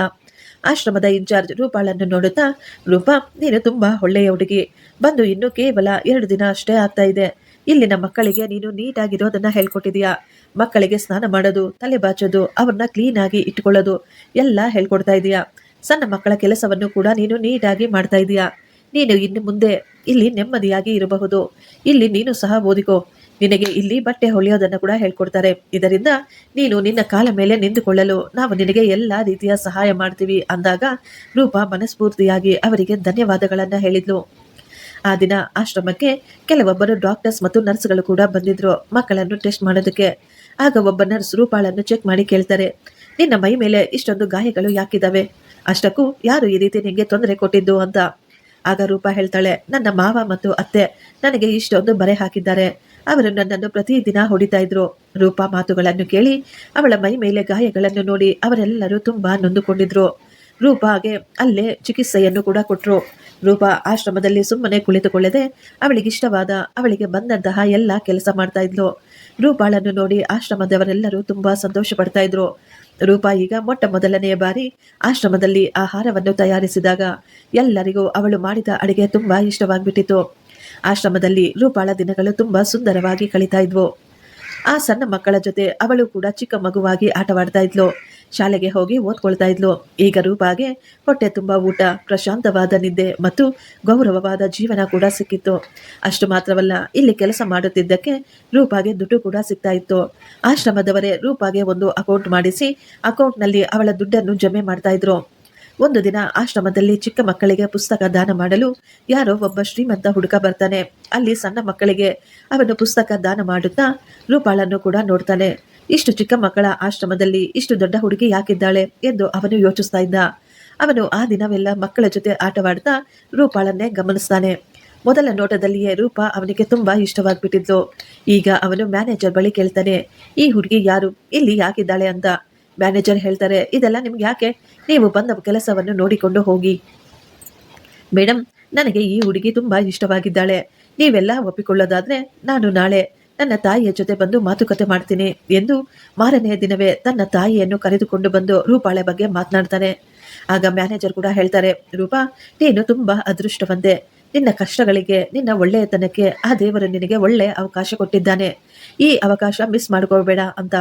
ಆಶ್ರಮದ ಇನ್ಚಾರ್ಜ್ ರೂಪಾಳನ್ನು ನೋಡುತ್ತಾ, ರೂಪಾ, ನೀನು ತುಂಬಾ ಒಳ್ಳೆಯ ಹುಡುಗಿ. ಬಂದು ಇನ್ನು ಕೇವಲ ಎರಡು ದಿನ ಅಷ್ಟೇ ಆಗ್ತಾ ಇದೆ. ಇಲ್ಲಿನ ಮಕ್ಕಳಿಗೆ ನೀನು ನೀಟಾಗಿರೋದನ್ನು ಹೇಳ್ಕೊಟ್ಟಿದೀಯಾ ಮಕ್ಕಳಿಗೆ ಸ್ನಾನ ಮಾಡೋದು, ತಲೆ ಬಾಚೋದು, ಅವ್ರನ್ನ ಕ್ಲೀನ್ ಆಗಿ ಇಟ್ಕೊಳ್ಳೋದು ಎಲ್ಲ ಹೇಳ್ಕೊಡ್ತಾ ಇದೀಯಾ. ಸಣ್ಣ ಮಕ್ಕಳ ಕೆಲಸವನ್ನು ಕೂಡ ನೀನು ನೀಟಾಗಿ ಮಾಡ್ತಾ ಇದೀಯಾ. ನೀನು ಇನ್ನು ಮುಂದೆ ಇಲ್ಲಿ ನೆಮ್ಮದಿಯಾಗಿ ಇರಬಹುದು. ಇಲ್ಲಿ ನೀನು ಸಹ ಓದಿಕೋ. ನಿನಗೆ ಇಲ್ಲಿ ಬಟ್ಟೆ ಹೊಲಿಯೋದನ್ನು ಕೂಡ ಹೇಳ್ಕೊಡ್ತಾರೆ. ಇದರಿಂದ ನೀನು ನಿನ್ನ ಕಾಲ ಮೇಲೆ ನಿಂತುಕೊಳ್ಳಲು ನಾವು ನಿನಗೆ ಎಲ್ಲ ರೀತಿಯ ಸಹಾಯ ಮಾಡ್ತೀವಿ ಅಂದಾಗ ರೂಪ ಮನಸ್ಫೂರ್ತಿಯಾಗಿ ಅವರಿಗೆ ಧನ್ಯವಾದಗಳನ್ನು ಹೇಳಿದ್ಲು. ಆ ದಿನ ಆಶ್ರಮಕ್ಕೆ ಕೆಲವೊಬ್ಬರು ಡಾಕ್ಟರ್ಸ್ ಮತ್ತು ನರ್ಸ್ಗಳು ಕೂಡ ಬಂದಿದ್ರು ಮಕ್ಕಳನ್ನು ಟೆಸ್ಟ್ ಮಾಡೋದಕ್ಕೆ. ಆಗ ಒಬ್ಬ ನರ್ಸ್ ರೂಪಾಳನ್ನು ಚೆಕ್ ಮಾಡಿ ಕೇಳ್ತಾರೆ. ನಿನ್ನ ಮೈ ಮೇಲೆ ಇಷ್ಟೊಂದು ಗಾಯಗಳು ಯಾಕಿದ್ದಾವೆ ಅಷ್ಟಕ್ಕೂ ಯಾರು ಈ ರೀತಿ ನಿಮಗೆ ತೊಂದರೆ ಕೊಟ್ಟಿದ್ದು ಅಂತ. ಆಗ ರೂಪಾ ಹೇಳ್ತಾಳೆ, ನನ್ನ ಮಾವ ಮತ್ತು ಅತ್ತೆ ನನಗೆ ಇಷ್ಟೊಂದು ಬರೆ ಹಾಕಿದ್ದಾರೆ. ಅವರು ನನ್ನನ್ನು ಪ್ರತಿದಿನ ಹೊಡಿತಾ ಇದ್ರು. ರೂಪಾ ಮಾತುಗಳನ್ನು ಕೇಳಿ ಅವಳ ಮೈ ಮೇಲೆ ಗಾಯಗಳನ್ನು ನೋಡಿ ಅವರೆಲ್ಲರೂ ತುಂಬಾ ನೊಂದುಕೊಂಡಿದ್ರು. ರೂಪಾಗೆ ಅಲ್ಲೇ ಚಿಕಿತ್ಸೆಯನ್ನು ಕೂಡ ಕೊಟ್ರು. ರೂಪಾ ಆಶ್ರಮದಲ್ಲಿ ಸುಮ್ಮನೆ ಕುಳಿತುಕೊಳ್ಳದೆ ಅವಳಿಗಿಷ್ಟವಾದ ಅವಳಿಗೆ ಬಂದಂತಹ ಎಲ್ಲ ಕೆಲಸ ಮಾಡ್ತಾ ಇದ್ಲು. ರೂಪಾಳನ್ನು ನೋಡಿ ಆಶ್ರಮದವರೆಲ್ಲರೂ ತುಂಬಾ ಸಂತೋಷ ಪಡ್ತಾ ಇದ್ರು. ರೂಪಾ ಈಗ ಮೊಟ್ಟ ಮೊದಲನೆಯ ಬಾರಿ ಆಶ್ರಮದಲ್ಲಿ ಆಹಾರವನ್ನು ತಯಾರಿಸಿದಾಗ ಎಲ್ಲರಿಗೂ ಅವಳು ಮಾಡಿದ ಅಡಿಗೆ ತುಂಬಾ ಇಷ್ಟವಾಗ್ಬಿಟ್ಟಿತು ಆಶ್ರಮದಲ್ಲಿ ರೂಪಾಳ ದಿನಗಳು ತುಂಬಾ ಸುಂದರವಾಗಿ ಕಳೀತಾ ಇದ್ವು. ಆ ಸಣ್ಣ ಮಕ್ಕಳ ಜೊತೆ ಅವಳು ಕೂಡ ಚಿಕ್ಕ ಮಗುವಾಗಿ ಆಟವಾಡ್ತಾ ಇದ್ಲು. ಶಾಲೆಗೆ ಹೋಗಿ ಓದ್ಕೊಳ್ತಾ ಇದ್ಲು. ಈಗ ರೂಪಾಗೆ ಹೊಟ್ಟೆ ತುಂಬ ಊಟ, ಪ್ರಶಾಂತವಾದ ನಿದ್ದೆ ಮತ್ತು ಗೌರವವಾದ ಜೀವನ ಕೂಡ ಸಿಕ್ಕಿತ್ತು. ಅಷ್ಟು ಮಾತ್ರವಲ್ಲ, ಇಲ್ಲಿ ಕೆಲಸ ಮಾಡುತ್ತಿದ್ದಕ್ಕೆ ರೂಪಾಗೆ ದುಡ್ಡು ಕೂಡ ಸಿಗ್ತಾ ಇತ್ತು. ಆಶ್ರಮದವರೇ ರೂಪಾಗೆ ಒಂದು ಅಕೌಂಟ್ ಮಾಡಿಸಿ ಅಕೌಂಟ್ನಲ್ಲಿ ಅವಳ ದುಡ್ಡನ್ನು ಜಮೆ ಮಾಡ್ತಾ ಇದ್ರು. ಒಂದು ದಿನ ಆಶ್ರಮದಲ್ಲಿ ಚಿಕ್ಕ ಮಕ್ಕಳಿಗೆ ಪುಸ್ತಕ ದಾನ ಮಾಡಲು ಯಾರೋ ಒಬ್ಬ ಶ್ರೀಮಂತ ಹುಡುಗ ಬರ್ತಾನೆ. ಅಲ್ಲಿ ಸಣ್ಣ ಮಕ್ಕಳಿಗೆ ಅವನು ಪುಸ್ತಕ ದಾನ ಮಾಡುತ್ತಾ ರೂಪಾಳನ್ನು ಕೂಡ ನೋಡ್ತಾನೆ. ಇಷ್ಟು ಚಿಕ್ಕ ಮಕ್ಕಳ ಆಶ್ರಮದಲ್ಲಿ ಇಷ್ಟು ದೊಡ್ಡ ಹುಡುಗಿ ಯಾಕಿದ್ದಾಳೆ ಎಂದು ಅವನು ಯೋಚಿಸ್ತಾ ಇದ್ದ. ಅವನು ಆ ದಿನವೆಲ್ಲ ಮಕ್ಕಳ ಜೊತೆ ಆಟವಾಡ್ತಾ ರೂಪಾಳನ್ನೇ ಗಮನಿಸ್ತಾನೆ. ಮೊದಲ ನೋಟದಲ್ಲಿಯೇ ರೂಪ ಅವನಿಗೆ ತುಂಬಾ ಇಷ್ಟವಾಗ್ಬಿಟ್ಟಿದ್ಲು ಈಗ ಅವನು ಮ್ಯಾನೇಜರ್ ಬಳಿ ಕೇಳ್ತಾನೆ, ಈ ಹುಡುಗಿ ಯಾರು? ಇಲ್ಲಿ ಯಾಕಿದ್ದಾಳೆ ಅಂತ? ಮ್ಯಾನೇಜರ್ ಹೇಳ್ತಾರೆ, ಇದೆಲ್ಲ ನಿಮ್ಗೆ ಯಾಕೆ? ನೀವು ಬಂದ ಕೆಲಸವನ್ನು ನೋಡಿಕೊಂಡು ಹೋಗಿ. ಮೇಡಮ್ ನನಗೆ ಈ ಹುಡುಗಿ ತುಂಬಾ ಇಷ್ಟವಾಗಿದ್ದಾಳೆ. ನೀವೆಲ್ಲ ಒಪ್ಪಿಕೊಳ್ಳೋದಾದ್ರೆ ನಾನು ನಾಳೆ ನನ್ನ ತಾಯಿಯ ಜೊತೆ ಬಂದು ಮಾತುಕತೆ ಮಾಡ್ತೀನಿ ಎಂದು ಮಾರನೆಯ ದಿನವೇ ತನ್ನ ತಾಯಿಯನ್ನು ಕರೆದುಕೊಂಡು ಬಂದು ರೂಪಾಳೆ ಬಗ್ಗೆ ಮಾತನಾಡ್ತಾನೆ. ಆಗ ಮ್ಯಾನೇಜರ್ ಕೂಡ ಹೇಳ್ತಾರೆ, ರೂಪಾ, ನೀನು ತುಂಬಾ ಅದೃಷ್ಟವಂತೆ. ನಿನ್ನ ಕಷ್ಟಗಳಿಗೆ, ನಿನ್ನ ಒಳ್ಳೆಯತನಕ್ಕೆ ಆ ದೇವರು ನಿನಗೆ ಒಳ್ಳೆ ಅವಕಾಶ ಕೊಟ್ಟಿದ್ದಾನೆ. ಈ ಅವಕಾಶ ಮಿಸ್ ಮಾಡ್ಕೋಬೇಡ ಅಂತ.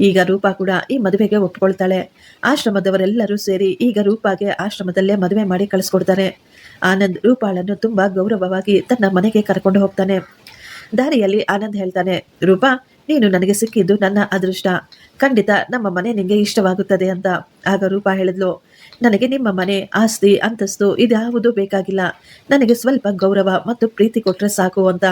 ಈಗ ರೂಪಾ ಕೂಡ ಈ ಮದುವೆಗೆ ಒಪ್ಪಿಕೊಳ್ತಾಳೆ ಆಶ್ರಮದವರೆಲ್ಲರೂ ಸೇರಿ ಈಗ ರೂಪಾಗೆ ಆಶ್ರಮದಲ್ಲೇ ಮದುವೆ ಮಾಡಿ ಕಳಿಸ್ಕೊಡ್ತಾರೆ. ಆನಂದ್ ರೂಪಾಳನ್ನು ತುಂಬಾ ಗೌರವವಾಗಿ ತನ್ನ ಮನೆಗೆ ಕರ್ಕೊಂಡು ಹೋಗ್ತಾನೆ. ದಾರಿಯಲ್ಲಿ ಆನಂದ್ ಹೇಳ್ತಾನೆ, ರೂಪಾ, ನೀನು ನನಗೆ ಸಿಕ್ಕಿದ್ದು ನನ್ನ ಅದೃಷ್ಟ. ಖಂಡಿತ ನಮ್ಮ ಮನೆ ನಿಮಗೆ ಇಷ್ಟವಾಗುತ್ತದೆ ಅಂತ. ಆಗ ರೂಪಾ ಹೇಳಿದ್ಲು, ನನಗೆ ನಿಮ್ಮ ಮನೆ, ಆಸ್ತಿ, ಅಂತಸ್ತು ಇದ್ಯಾವುದು ಬೇಕಾಗಿಲ್ಲ. ನನಗೆ ಸ್ವಲ್ಪ ಗೌರವ ಮತ್ತು ಪ್ರೀತಿ ಕೊಟ್ಟರೆ ಸಾಕು ಅಂತ.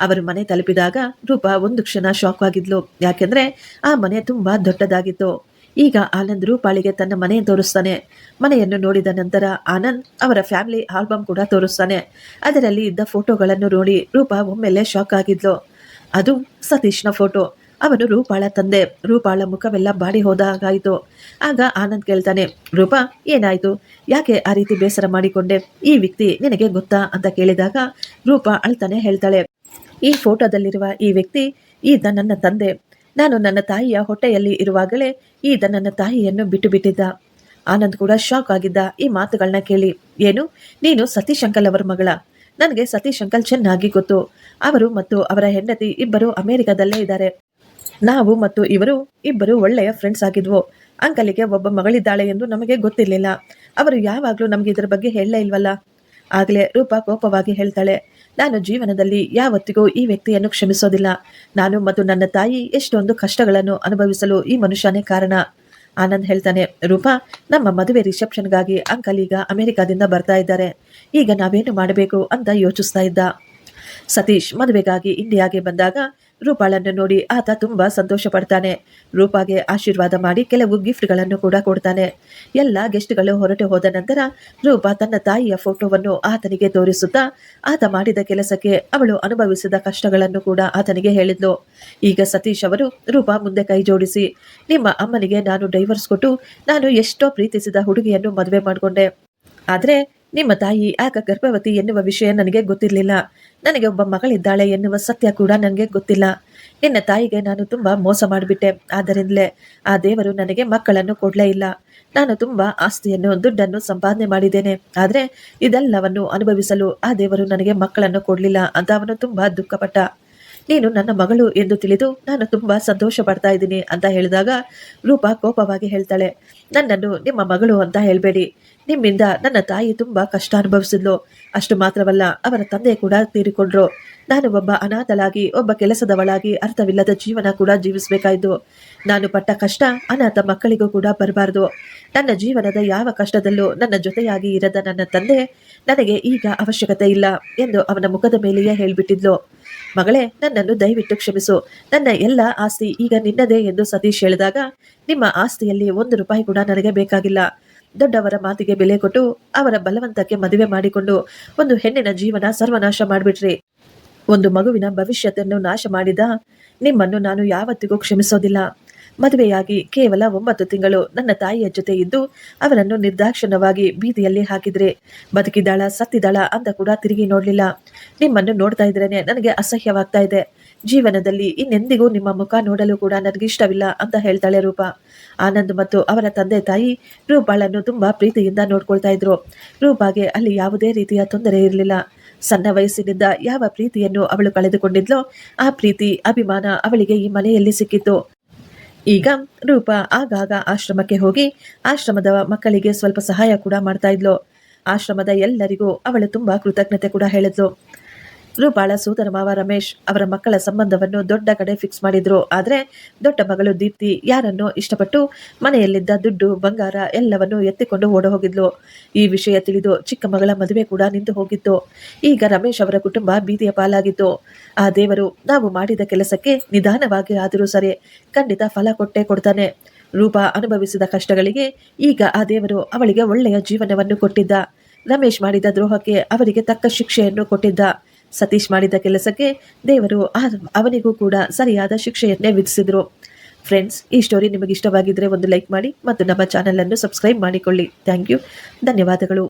ಅವರು ಮನೆ ತಲುಪಿದಾಗ ರೂಪಾ ಒಂದು ಕ್ಷಣ ಶಾಕ್ ಆಗಿದ್ಲು. ಯಾಕೆಂದ್ರೆ ಆ ಮನೆ ತುಂಬಾ ದೊಡ್ಡದಾಗಿತ್ತು. ಈಗ ಆನಂದ್ ರೂಪಾಳಿಗೆ ತನ್ನ ಮನೆ ತೋರಿಸ್ತಾನೆ. ಮನೆಯನ್ನು ನೋಡಿದ ನಂತರ ಆನಂದ್ ಅವರ ಫ್ಯಾಮಿಲಿ ಆಲ್ಬಮ್ ಕೂಡ ತೋರಿಸ್ತಾನೆ. ಅದರಲ್ಲಿ ಇದ್ದ ಫೋಟೋಗಳನ್ನು ನೋಡಿ ರೂಪಾ ಒಮ್ಮೆಲೆ ಶಾಕ್ ಆಗಿದ್ಲು. ಅದು ಸತೀಶ್ನ ಫೋಟೋ. ಅವನು ರೂಪಾಳ ತಂದೆ. ರೂಪಾಳ ಮುಖವೆಲ್ಲ ಬಾಡಿ ಹೋದಾಗಾಯಿತು. ಆಗ ಆನಂದ್ ಕೇಳ್ತಾನೆ, ರೂಪಾ, ಏನಾಯ್ತು? ಯಾಕೆ ಆ ರೀತಿ ಬೇಸರ ಮಾಡಿಕೊಂಡೆ? ಈ ವ್ಯಕ್ತಿ ನಿನಗೆ ಗೊತ್ತಾ? ಅಂತ ಕೇಳಿದಾಗ ರೂಪಾ ಅಳ್ತಾನೆ ಹೇಳ್ತಾಳೆ, ಈ ಫೋಟೋದಲ್ಲಿರುವ ಈ ವ್ಯಕ್ತಿ ಈತ ನನ್ನ ತಂದೆ. ನಾನು ನನ್ನ ತಾಯಿಯ ಹೊಟ್ಟೆಯಲ್ಲಿ ಇರುವಾಗಲೇ ಈತ ನನ್ನ ತಾಯಿಯನ್ನು ಬಿಟ್ಟು ಬಿಟ್ಟಿದ್ದ ಆನಂದ್ ಕೂಡ ಶಾಕ್ ಆಗಿದ್ದ ಈ ಮಾತುಗಳನ್ನ ಕೇಳಿ. ಏನು? ನೀನು ಸತೀಶ್ ಅಂಕಲ್ ಅವರ ಮಗಳ. ನನಗೆ ಸತೀಶ್ ಅಂಕಲ್ ಚೆನ್ನಾಗಿ ಗೊತ್ತು. ಅವರು ಮತ್ತು ಅವರ ಹೆಂಡತಿ ಇಬ್ಬರು ಅಮೆರಿಕದಲ್ಲೇ ಇದ್ದಾರೆ. ನಾವು ಮತ್ತು ಇವರು ಇಬ್ಬರು ಒಳ್ಳೆಯ ಫ್ರೆಂಡ್ಸ್ ಆಗಿದ್ವು. ಅಂಕಲಿಗೆ ಒಬ್ಬ ಮಗಳಿದ್ದಾಳೆ ಎಂದು ನಮಗೆ ಗೊತ್ತಿರಲಿಲ್ಲ. ಅವರು ಯಾವಾಗಲೂ ನಮಗೆ ಇದರ ಬಗ್ಗೆ ಹೇಳಲೇ ಇಲ್ವಲ್ಲ? ಆಗಲೇ ರೂಪಾ ಕೋಪವಾಗಿ ಹೇಳ್ತಾಳೆ. ನಾನು ಜೀವನದಲ್ಲಿ ಯಾವತ್ತಿಗೂ ಈ ವ್ಯಕ್ತಿಯನ್ನು ಕ್ಷಮಿಸೋದಿಲ್ಲ. ನಾನು ಮತ್ತು ನನ್ನ ತಾಯಿ ಎಷ್ಟೊಂದು ಕಷ್ಟಗಳನ್ನು ಅನುಭವಿಸಲು ಈ ಮನುಷ್ಯನೇ ಕಾರಣ. ಆನಂದ್ ಹೇಳ್ತಾನೆ, ರೂಪಾ, ನಮ್ಮ ಮದುವೆ ರಿಸೆಪ್ಷನ್ಗಾಗಿ ಅಂಕಲ್ ಈಗ ಅಮೆರಿಕಾದಿಂದ ಬರ್ತಾ ಇದ್ದಾರೆ. ಈಗ ನಾವೇನು ಮಾಡಬೇಕು ಅಂತ ಯೋಚಿಸ್ತಾ ಇದ್ದ. ಸತೀಶ್ ಮದುವೆಗಾಗಿ ಇಂಡಿಯಾಗೆ ಬಂದಾಗ ರೂಪಾಳನ್ನು ನೋಡಿ ಆತ ತುಂಬಾ ಸಂತೋಷ ಪಡ್ತಾನೆ ರೂಪಾಗೆ ಆಶೀರ್ವಾದ ಮಾಡಿ ಕೆಲವು ಗಿಫ್ಟ್ಗಳನ್ನು ಕೂಡ ಕೊಡ್ತಾನೆ. ಎಲ್ಲ ಗೆಸ್ಟ್ಗಳು ಹೊರಟು ಹೋದ ನಂತರ ರೂಪಾ ತನ್ನ ತಾಯಿಯ ಫೋಟೋವನ್ನು ಆತನಿಗೆ ತೋರಿಸುತ್ತಾ ಆತ ಮಾಡಿದ ಕೆಲಸಕ್ಕೆ ಅವಳು ಅನುಭವಿಸಿದ ಕಷ್ಟಗಳನ್ನು ಕೂಡ ಆತನಿಗೆ ಹೇಳಿದ್ಲು. ಈಗ ಸತೀಶ್ ಅವರು ರೂಪಾ ಮುಂದೆ ಕೈ ಜೋಡಿಸಿ, ನಿಮ್ಮ ಅಮ್ಮನಿಗೆ ನಾನು ಡೈವರ್ಸ್ ಕೊಟ್ಟು ನಾನು ಎಷ್ಟೋ ಪ್ರೀತಿಸಿದ ಹುಡುಗಿಯನ್ನು ಮದುವೆ ಮಾಡಿಕೊಂಡೆ. ಆದರೆ ನಿಮ್ಮ ತಾಯಿ ಆಗ ಗರ್ಭವತಿ ಎನ್ನುವ ವಿಷಯ ನನಗೆ ಗೊತ್ತಿರಲಿಲ್ಲ. ನನಗೆ ಒಬ್ಬ ಮಗಳಿದ್ದಾಳೆ ಎನ್ನುವ ಸತ್ಯ ಕೂಡ ನನಗೆ ಗೊತ್ತಿಲ್ಲ. ನಿನ್ನ ತಾಯಿಗೆ ನಾನು ತುಂಬಾ ಮೋಸ ಮಾಡಿಬಿಟ್ಟೆ. ಆದ್ದರಿಂದಲೇ ಆ ದೇವರು ನನಗೆ ಮಕ್ಕಳನ್ನು ಕೊಡಲೇ ಇಲ್ಲ. ನಾನು ತುಂಬಾ ಆಸ್ತಿಯನ್ನು, ದುಡ್ಡನ್ನು ಸಂಪಾದನೆ ಮಾಡಿದ್ದೇನೆ. ಆದರೆ ಇದೆಲ್ಲವನ್ನು ಅನುಭವಿಸಲು ಆ ದೇವರು ನನಗೆ ಮಕ್ಕಳನ್ನು ಕೊಡಲಿಲ್ಲ ಅಂತ ಅವನು ತುಂಬಾ ದುಃಖಪಟ್ಟ. ನೀನು ನನ್ನ ಮಗಳು ಎಂದು ತಿಳಿದು ನಾನು ತುಂಬಾ ಸಂತೋಷ ಪಡ್ತಾ ಇದ್ದೀನಿ ಅಂತ ಹೇಳಿದಾಗ ರೂಪಾ ಕೋಪವಾಗಿ ಹೇಳ್ತಾಳೆ, ನನ್ನನ್ನು ನಿಮ್ಮ ಮಗಳು ಅಂತ ಹೇಳಬೇಡಿ. ನಿಮ್ಮಿಂದ ನನ್ನ ತಾಯಿ ತುಂಬಾ ಕಷ್ಟ ಅನುಭವಿಸಿದ್ಲು. ಅಷ್ಟು ಮಾತ್ರವಲ್ಲ, ಅವರ ತಂದೆ ಕೂಡ ತೀರಿಕೊಂಡ್ರು. ನಾನು ಒಬ್ಬ ಅನಾಥಲಾಗಿ ಒಬ್ಬ ಕೆಲಸದವಳಾಗಿ ಅರ್ಥವಿಲ್ಲದ ಜೀವನ ಕೂಡ ಜೀವಿಸಬೇಕಾಯ್ತು. ನಾನು ಪಟ್ಟ ಕಷ್ಟ ಅನಾಥ ಮಕ್ಕಳಿಗೂ ಕೂಡ ಬರಬಾರದು. ನನ್ನ ಜೀವನದ ಯಾವ ಕಷ್ಟದಲ್ಲೂ ನನ್ನ ಜೊತೆಯಾಗಿ ಇರದ ನನ್ನ ತಂದೆ ನನಗೆ ಈಗ ಅವಶ್ಯಕತೆ ಇಲ್ಲ ಎಂದು ಅವನ ಮುಖದ ಮೇಲೆಯೇ ಹೇಳ್ಬಿಟ್ಟಿದ್ಲು. ಮಗಳೇ, ನನ್ನನ್ನು ದಯವಿಟ್ಟು ಕ್ಷಮಿಸು. ನನ್ನ ಎಲ್ಲ ಆಸ್ತಿ ಈಗ ನಿನ್ನದೇ ಎಂದು ಸತೀಶ್ ಹೇಳಿದಾಗ, ನಿಮ್ಮ ಆಸ್ತಿಯಲ್ಲಿ ಒಂದು ರೂಪಾಯಿ ಕೂಡ ನನಗೆ ಬೇಕಾಗಿಲ್ಲ. ದೊಡ್ಡವರ ಮಾತಿಗೆ ಬೆಲೆ ಕೊಟ್ಟು ಅವರ ಬಲವಂತಕ್ಕೆ ಮದುವೆ ಮಾಡಿಕೊಂಡು ಒಂದು ಹೆಣ್ಣಿನ ಜೀವನ ಸರ್ವನಾಶ ಮಾಡಿಬಿಟ್ರಿ. ಒಂದು ಮಗುವಿನ ಭವಿಷ್ಯತನ್ನು ನಾಶ ಮಾಡಿದ ನಿಮ್ಮನ್ನು ನಾನು ಯಾವತ್ತಿಗೂ ಕ್ಷಮಿಸೋದಿಲ್ಲ. ಮದುವೆಯಾಗಿ ಕೇವಲ ಒಂಬತ್ತು ತಿಂಗಳು ನನ್ನ ತಾಯಿಯ ಜೊತೆ ಇದ್ದು ಅವರನ್ನು ನಿರ್ದಾಕ್ಷಣವಾಗಿ ಬೀದಿಯಲ್ಲಿ ಹಾಕಿದ್ರೆ, ಬದುಕಿದಾಳ, ಸತ್ತಿದಾಳ ಅಂತ ಕೂಡ ತಿರುಗಿ ನೋಡ್ಲಿಲ್ಲ. ನಿಮ್ಮನ್ನು ನೋಡ್ತಾ ಇದ್ರೇನೆ ನನಗೆ ಅಸಹ್ಯವಾಗ್ತಾ ಇದೆ. ಜೀವನದಲ್ಲಿ ಇನ್ನೆಂದಿಗೂ ನಿಮ್ಮ ಮುಖ ನೋಡಲು ಕೂಡ ನನಗೆ ಇಷ್ಟವಿಲ್ಲ ಅಂತ ಹೇಳ್ತಾಳೆ ರೂಪ. ಆನಂದ್ ಮತ್ತು ಅವರ ತಂದೆ ತಾಯಿ ರೂಪಾಳನ್ನು ತುಂಬಾ ಪ್ರೀತಿಯಿಂದ ನೋಡ್ಕೊಳ್ತಾ ಇದ್ರು. ರೂಪಾಗೆ ಅಲ್ಲಿ ಯಾವುದೇ ರೀತಿಯ ತೊಂದರೆ ಇರಲಿಲ್ಲ. ಸಣ್ಣ ವಯಸ್ಸಿನಿಂದ ಯಾವ ಪ್ರೀತಿಯನ್ನು ಅವಳು ಕಳೆದುಕೊಂಡಿದ್ಲೋ ಆ ಪ್ರೀತಿ, ಅಭಿಮಾನ ಅವಳಿಗೆ ಈ ಮನೆಯಲ್ಲಿ ಸಿಕ್ಕಿತ್ತು. ಈಗ ರೂಪ ಆಗಾಗ ಆಶ್ರಮಕ್ಕೆ ಹೋಗಿ ಆಶ್ರಮದ ಮಕ್ಕಳಿಗೆ ಸ್ವಲ್ಪ ಸಹಾಯ ಕೂಡ ಮಾಡ್ತಾ ಇದ್ಲು. ಆಶ್ರಮದ ಎಲ್ಲರಿಗೂ ಅವಳು ತುಂಬಾ ಕೃತಜ್ಞತೆ ಕೂಡ ಹೇಳಿದ್ಲು. ರೂಪಾಳ ಸೋದರ ಮಾವ ರಮೇಶ್ ಅವರ ಮಕ್ಕಳ ಸಂಬಂಧವನ್ನು ದೊಡ್ಡ ಕಡೆ ಫಿಕ್ಸ್ ಮಾಡಿದ್ರು. ಆದ್ರೆ ದೊಡ್ಡ ಮಗಳು ದೀಪ್ತಿ ಯಾರನ್ನು ಇಷ್ಟಪಟ್ಟು ಮನೆಯಲ್ಲಿದ್ದ ದುಡ್ಡು, ಬಂಗಾರ ಎಲ್ಲವನ್ನು ಎತ್ತಿಕೊಂಡು ಓಡ ಹೋಗಿದ್ಲು ಈ ವಿಷಯ ತಿಳಿದು ಚಿಕ್ಕ ಮಗಳ ಮದುವೆ ಕೂಡ ನಿಂತು ಹೋಗಿತ್ತು. ಈಗ ರಮೇಶ್ ಅವರ ಕುಟುಂಬ ಬೀದಿಯ ಪಾಲಾಗಿತ್ತು. ಆ ದೇವರು ನಾವು ಮಾಡಿದ ಕೆಲಸಕ್ಕೆ ನಿಧಾನವಾಗಿ ಆದರೂ ಸರಿ ಖಂಡಿತ ಫಲ ಕೊಟ್ಟೇ ಕೊಡ್ತಾನೆ. ರೂಪ ಅನುಭವಿಸಿದ ಕಷ್ಟಗಳಿಗೆ ಈಗ ಆ ದೇವರು ಅವಳಿಗೆ ಒಳ್ಳೆಯ ಜೀವನವನ್ನು ಕೊಟ್ಟಿದ್ದ. ರಮೇಶ್ ಮಾಡಿದ ದ್ರೋಹಕ್ಕೆ ಅವರಿಗೆ ತಕ್ಕ ಶಿಕ್ಷೆಯನ್ನು ಕೊಟ್ಟಿದ್ದ. ಸತೀಶ್ ಮಾಡಿದ ಕೆಲಸಕ್ಕೆ ದೇವರು ಅವನಿಗೂ ಕೂಡ ಸರಿಯಾದ ಶಿಕ್ಷೆಯನ್ನೇ ವಿಧಿಸಿದ್ರು. ಫ್ರೆಂಡ್ಸ್ ಈ ಸ್ಟೋರಿ ನಿಮಗೆ ಇಷ್ಟವಾಗಿದ್ರೆ ಒಂದು ಲೈಕ್ ಮಾಡಿ ಮತ್ತು ನಮ್ಮ ಚಾನಲನ್ನು ಸಬ್ಸ್ಕ್ರೈಬ್ ಮಾಡಿಕೊಳ್ಳಿ. ಥ್ಯಾಂಕ್ ಯು ಧನ್ಯವಾದಗಳು.